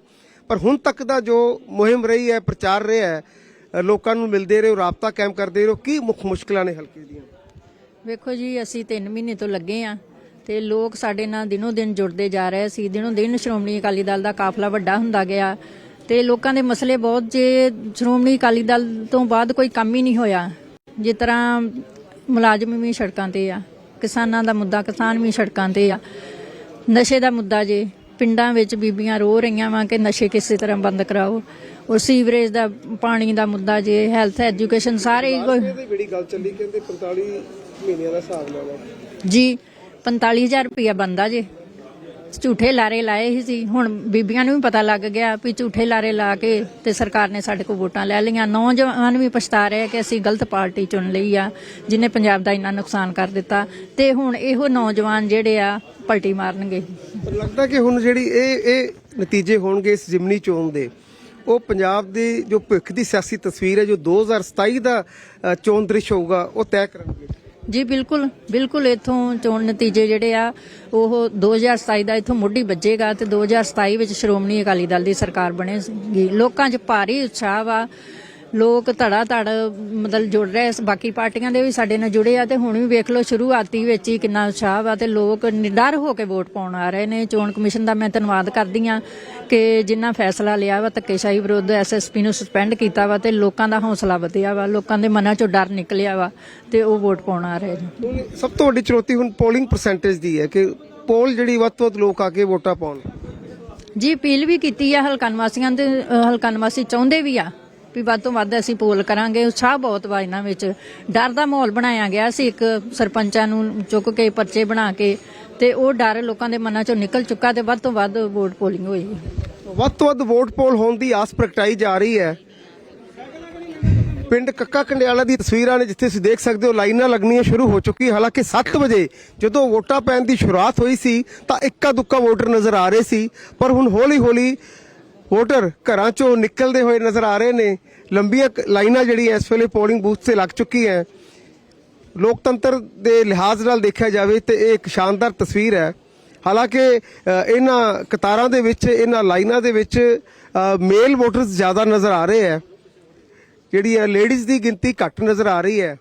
ਪਰ ਹੁਣ ਤੱਕ ਦਾ ਜੋ ਮੁਹਿੰਮ ਰਹੀ ਹੈ, ਪ੍ਰਚਾਰ ਰਿਹਾ ਹੈ ਲੋਕਾਂ ਨੂੰ ਮਿਲਦੇ ਰਹੇ ਹੋ ਰਾਬਤਾ ਕਾਇਮ ਕਰਦੇ ਰਹੇ। ਹੋ ਕੀ ਮੁੱਖ ਮੁਸ਼ਕਲਾਂ ਨੇ ਹਲਕੇ ਦੀਆਂ ਵੇਖੋ ਜੀ, ਅਸੀਂ 3 ਮਹੀਨੇ ਤੋਂ ਲੱਗੇ ਆ ਤੇ ਲੋਕ ਸਾਡੇ ਨਾਲ ਦਿਨੋ ਦਿਨ ਜੁੜਦੇ ਜਾ ਰਹੇ ਸੀ। ਦਿਨੋ ਦਿਨ ਸ਼੍ਰੋਮਣੀ ਅਕਾਲੀ ਦਲ ਦਾ ਕਾਫਲਾ ਵੱਡਾ ਹੁੰਦਾ ਗਿਆ ਤੇ ਲੋਕਾਂ ਦੇ ਮਸਲੇ ਬਹੁਤ ਜੇ ਸ਼੍ਰੋਮਣੀ ਅਕਾਲੀ ਦਲ ਤੋਂ ਬਾਅਦ ਕੋਈ ਕੰਮ ਹੀ ਨਹੀਂ ਹੋਇਆ। ਜਿਸ ਤਰ੍ਹਾਂ ਮੁਲਾਜ਼ਮ ਵੀ ਸੜਕਾਂ ਤੇ ਆ ਕਿਸਾਨਾਂ ਦਾ ਮੁੱਦਾ ਕਿਸਾਨ ਵੀ ਸੜਕਾਂ ਤੇ ਆ। ਨਸ਼ੇ ਦਾ ਮੁੱਦਾ ਜੇ ਪਿੰਡਾਂ ਵਿੱਚ ਬੀਬੀਆਂ ਰੋ ਰਹੀਆਂ ਵਾਂ ਕਿ ਨਸ਼ੇ ਕਿਸੇ ਤਰ੍ਹਾਂ ਬੰਦ ਕਰਾਓ। ਔਰ ਸੀਵਰੇਜ ਦਾ ਪਾਣੀ ਦਾ ਮੁੱਦਾ ਜੇ ਹੈਲਥ ਐਜੂਕੇਸ਼ਨ ਸਾਰੇ ਕੋਈ ਇਹਦੀ ਬੜੀ ਗੱਲ ਚੱਲੀ ਕਹਿੰਦੇ 45 ਮਹੀਨਿਆਂ ਦਾ ਹਿਸਾਬ ਲਾਵਾ ਜੀ 45000 ਰੁਪਇਆ ਬੰਦਾ ਜੇ। ਝੂਠੇ ਲਾਰੇ ਲਾਏ ਹੀ ਸੀ। ਹੁਣ ਬੀਬੀਆਂ ਨੂੰ ਵੀ ਪਤਾ ਲੱਗ ਗਿਆ ਵੀ ਝੂਠੇ ਲਾਰੇ ਲਾ ਕੇ ਤੇ ਸਰਕਾਰ ਨੇ ਸਾਡੇ ਕੋਲ ਵੋਟਾਂ ਲੈ ਲਈਆਂ। ਨੌਜਵਾਨ ਵੀ ਪਛਤਾ ਰਹੇ ਕਿ ਅਸੀਂ ਗਲਤ ਪਾਰਟੀ ਚੁਣ ਲਈ ਆ, ਜਿਨੇ ਪੰਜਾਬ ਦਾ ਇੰਨਾ ਨੁਕਸਾਨ ਕਰ ਦਿੱਤਾ। ਤੇ ਹੁਣ ਇਹੋ ਨੌਜਵਾਨ ਜਿਹੜੇ ਆ, ਪਲਟੀ ਮਾਰਨਗੇ। ਲੱਗਦਾ ਕਿ ਹੁਣ ਜਿਹੜੀ ਇਹ ਇਹ ਨਤੀਜੇ ਹੋਣਗੇ ਇਸ ਜ਼ਿਮਨੀ ਚੋਣ ਦੇ, ਉਹ ਪੰਜਾਬ ਦੀ ਜੋ ਭਵਿੱਖ ਦੀ ਸਿਆਸੀ ਤਸਵੀਰ ਹੈ, ਜੋ 2027 ਦਾ ਚੋਣ ਦ੍ਰਿਸ਼ ਹੋਊਗਾ, ਉਹ ਤੈਅ ਕਰਨਗੇ। ਜੀ, ਬਿਲਕੁਲ ਬਿਲਕੁਲ ਇਥੋਂ ਚੋਣ ਨਤੀਜੇ ਜਿਹੜੇ ਆ, ਉਹ 2027 ਦਾ ਇਥੋਂ ਮੁੱਢੀ ਵੱਜੇਗਾ ਤੇ 2027 ਵਿੱਚ ਸ਼੍ਰੋਮਣੀ ਅਕਾਲੀ ਦਲ ਦੀ ਸਰਕਾਰ ਬਣੇਗੀ। ਲੋਕਾਂ 'ਚ ਭਾਰੀ ਉਤਸ਼ਾਹ ਵਾ। ਲੋਕ ਧੜਾ ਧੜ ਮਤਲਬ ਜੁੜ ਰਹੇ ਇਸ ਬਾਕੀ ਪਾਰਟੀਆਂ ਦੇ ਵੀ ਸਾਡੇ ਨਾਲ ਜੁੜੇ ਆ ਤੇ ਹੁਣ ਵੀ ਵੇਖ ਲਓ ਸ਼ੁਰੂਆਤੀ ਵਿੱਚ ਹੀ ਕਿੰਨਾ ਉਤਸ਼ਾਹ ਵਾ ਤੇ ਲੋਕ ਨਿਡਰ ਹੋ ਕੇ ਵੋਟ ਪਾਉਣ ਆ ਰਹੇ ਨੇ। ਚੋਣ ਕਮਿਸ਼ਨ ਦਾ ਮੈਂ ਧੰਨਵਾਦ ਕਰਦੀ ਆ ਕਿ ਜਿੰਨਾ ਫੈਸਲਾ ਲਿਆ ਵਾ ਧੱਕੇਸ਼ਾਹੀ ਵਿਰੁੱਧ ਐਸਐਸਪੀ ਨੂੰ ਸਸਪੈਂਡ ਕੀਤਾ ਵਾ ਤੇ ਲੋਕਾਂ ਦਾ ਹੌਸਲਾ ਵਧਿਆ ਵਾ ਲੋਕਾਂ ਦੇ ਮਨਾਂ 'ਚੋਂ ਡਰ ਨਿਕਲਿਆ ਵਾ ਤੇ ਉਹ ਵੋਟ ਪਾਉਣ ਆ ਰਹੇ ਨੇ। ਸਭ ਤੋਂ ਵੱਡੀ ਚੁਣੌਤੀ ਹੁਣ ਪੋਲਿੰਗ ਪਰਸੈਂਟੇਜ ਦੀ ਹੈ ਕਿ ਪੋਲ ਜਿਹੜੀ ਵੱਧ ਤੋਂ ਵੱਧ ਲੋਕ ਆ ਕੇ ਵੋਟਾਂ ਪਾਉਣ। ਜੀ ਅਪੀਲ ਵੀ ਕੀਤੀ ਆ ਹਲਕਾ ਨਿਵਾਸੀਆਂ ਦੇ ਹਲਕਾ ਨਿਵਾਸੀ ਚਾਹੁੰਦੇ ਵੀ ਆ ਵੀ ਵੱਧ ਤੋਂ ਵੱਧ ਅਸੀਂ ਪੋਲ ਕਰਾਂਗੇ। ਉਤਸ਼ਾਹ ਬਹੁਤ ਵਾ ਇਹਨਾਂ ਵਿੱਚ। ਡਰ ਦਾ ਮਾਹੌਲ ਬਣਾਇਆ ਗਿਆ ਸੀ ਇੱਕ ਸਰਪੰਚਾਂ ਨੂੰ ਚੁੱਕ ਕੇ, ਪਰਚੇ ਬਣਾ ਕੇ ਤੇ ਉਹ ਡਰ ਲੋਕਾਂ ਦੇ ਮਨਾਂ ਚੋਂ ਨਿਕਲ ਚੁੱਕਾ ਤੇ ਵੱਧ ਤੋਂ ਵੱਧ ਵੋਟ ਪੋਲਿੰਗ ਹੋਈ। ਵੱਧ ਤੋਂ ਵੱਧ ਵੋਟ ਪੋਲ ਹੋਣ ਦੀ ਆਸ ਪ੍ਰਗਟਾਈ ਜਾ ਰਹੀ ਹੈ। ਪਿੰਡ ਕੱਕਾ ਕੰਡਿਆਲਾ ਦੀ ਤਸਵੀਰਾਂ ਨੇ ਜਿੱਥੇ ਤੁਸੀਂ ਦੇਖ ਸਕਦੇ ਹੋ, ਲਾਈਨਾਂ ਲੱਗਣੀਆਂ ਸ਼ੁਰੂ ਹੋ ਚੁੱਕੀ ਹਾਲਾਂਕਿ 7 ਵਜੇ ਜਦੋਂ ਵੋਟਾਂ ਪੈਣ ਦੀ ਸ਼ੁਰੂਆਤ ਹੋਈ ਸੀ ਤਾਂ ਇੱਕਾ ਦੁੱਕਾ ਵੋਟਰ ਨਜ਼ਰ ਆ ਰਹੇ ਸੀ। ਪਰ ਹੁਣ ਹੌਲੀ ਹੌਲੀ ਵੋਟਰ ਘਰਾਂ ਚੋਂ ਨਿਕਲਦੇ ਹੋਏ ਨਜ਼ਰ ਆ ਰਹੇ ਨੇ। ਲੰਬੀਆਂ ਲਾਈਨਾਂ ਜਿਹੜੀ ਇਸ ਵੇਲੇ ਪੋਲਿੰਗ ਬੂਥ ਤੇ ਲੱਗ ਚੁੱਕੀ ਹੈ। ਲੋਕਤੰਤਰ ਦੇ ਲਿਹਾਜ਼ ਨਾਲ ਦੇਖਿਆ ਜਾਵੇ ਤੇ ਇਹ ਇੱਕ ਸ਼ਾਨਦਾਰ ਤਸਵੀਰ ਹੈ। ਹਾਲਾਂਕਿ ਇਹਨਾਂ ਕਤਾਰਾਂ ਦੇ ਵਿੱਚ, ਇਹਨਾਂ ਲਾਈਨਾਂ ਦੇ ਵਿੱਚ ਮੇਲ ਵੋਟਰਸ ਜ਼ਿਆਦਾ ਨਜ਼ਰ ਆ ਰਹੇ ਹੈ। ਜਿਹੜੀ ਹੈ ਲੇਡੀਜ਼ ਦੀ ਗਿਣਤੀ ਘੱਟ ਨਜ਼ਰ ਆ ਰਹੀ ਹੈ।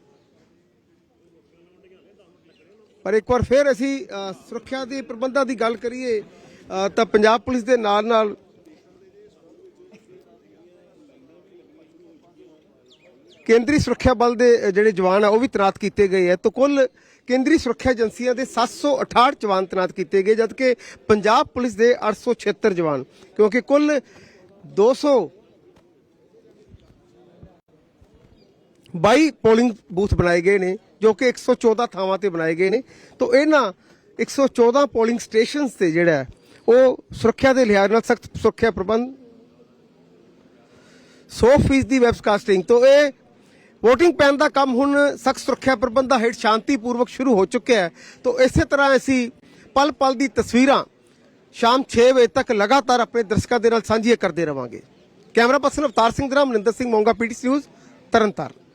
ਪਰ ਇੱਕ ਵਾਰ ਫਿਰ ਅਸੀਂ ਸੁਰੱਖਿਆ ਦੇ ਪ੍ਰਬੰਧਾਂ ਦੀ ਗੱਲ ਕਰੀਏ ਤਾਂ ਪੰਜਾਬ ਪੁਲਿਸ ਦੇ ਨਾਲ ਨਾਲ ਕੇਂਦਰੀ ਸੁਰੱਖਿਆ ਬਲ ਦੇ ਜਿਹੜੇ ਜਵਾਨ ਆ, ਉਹ ਵੀ ਤੈਨਾਤ ਕੀਤੇ ਗਏ ਹੈ ਤਾਂ ਕੁੱਲ ਕੇਂਦਰੀ ਸੁਰੱਖਿਆ ਏਜੰਸੀਆਂ ਦੇ 768 ਜਵਾਨ ਤੈਨਾਤ ਕੀਤੇ ਗਏ, ਜਦਕਿ ਪੰਜਾਬ ਪੁਲਿਸ ਦੇ 876 ਜਵਾਨ। ਕਿਉਂਕਿ ਕੁੱਲ 200 22 ਪੋਲਿੰਗ ਬੂਥ ਬਣਾਏ ਗਏ ਨੇ, ਜੋ ਕਿ 114 ਥਾਵਾਂ ਤੇ ਬਣਾਏ ਗਏ ਨੇ। ਤਾਂ ਇਹਨਾਂ 114 ਪੋਲਿੰਗ ਸਟੇਸ਼ਨਸ ਤੇ ਜਿਹੜਾ ਉਹ ਸੁਰੱਖਿਆ ਦੇ ਲਿਹਾਜ਼ ਨਾਲ ਸਖਤ ਸੁਰੱਖਿਆ ਪ੍ਰਬੰਧ 100% ਦੀ ਵੈਬਕਾਸਟਿੰਗ ਤੋਂ ਇਹ VOTING ਪੈਨ ਦਾ ਕੰਮ ਹੁਣ ਸਖਤ ਸੁਰੱਖਿਆ ਪ੍ਰਬੰਧਾਂ ਹੇਠ ਸ਼ਾਂਤੀਪੂਰਵਕ ਸ਼ੁਰੂ ਹੋ ਚੁੱਕਿਆ ਹੈ। ਤੋਂ ਇਸੇ ਤਰ੍ਹਾਂ ਅਸੀਂ ਪਲ ਪਲ ਦੀ ਤਸਵੀਰਾਂ ਸ਼ਾਮ 6 ਵਜੇ ਤੱਕ ਲਗਾਤਾਰ ਆਪਣੇ ਦਰਸ਼ਕਾਂ ਦੇ ਨਾਲ ਸਾਂਝੀਆਂ ਕਰਦੇ ਰਵਾਂਗੇ। Camera person Avtar Singh Dara Maninder Singh Monga PTC News Tarn Taran.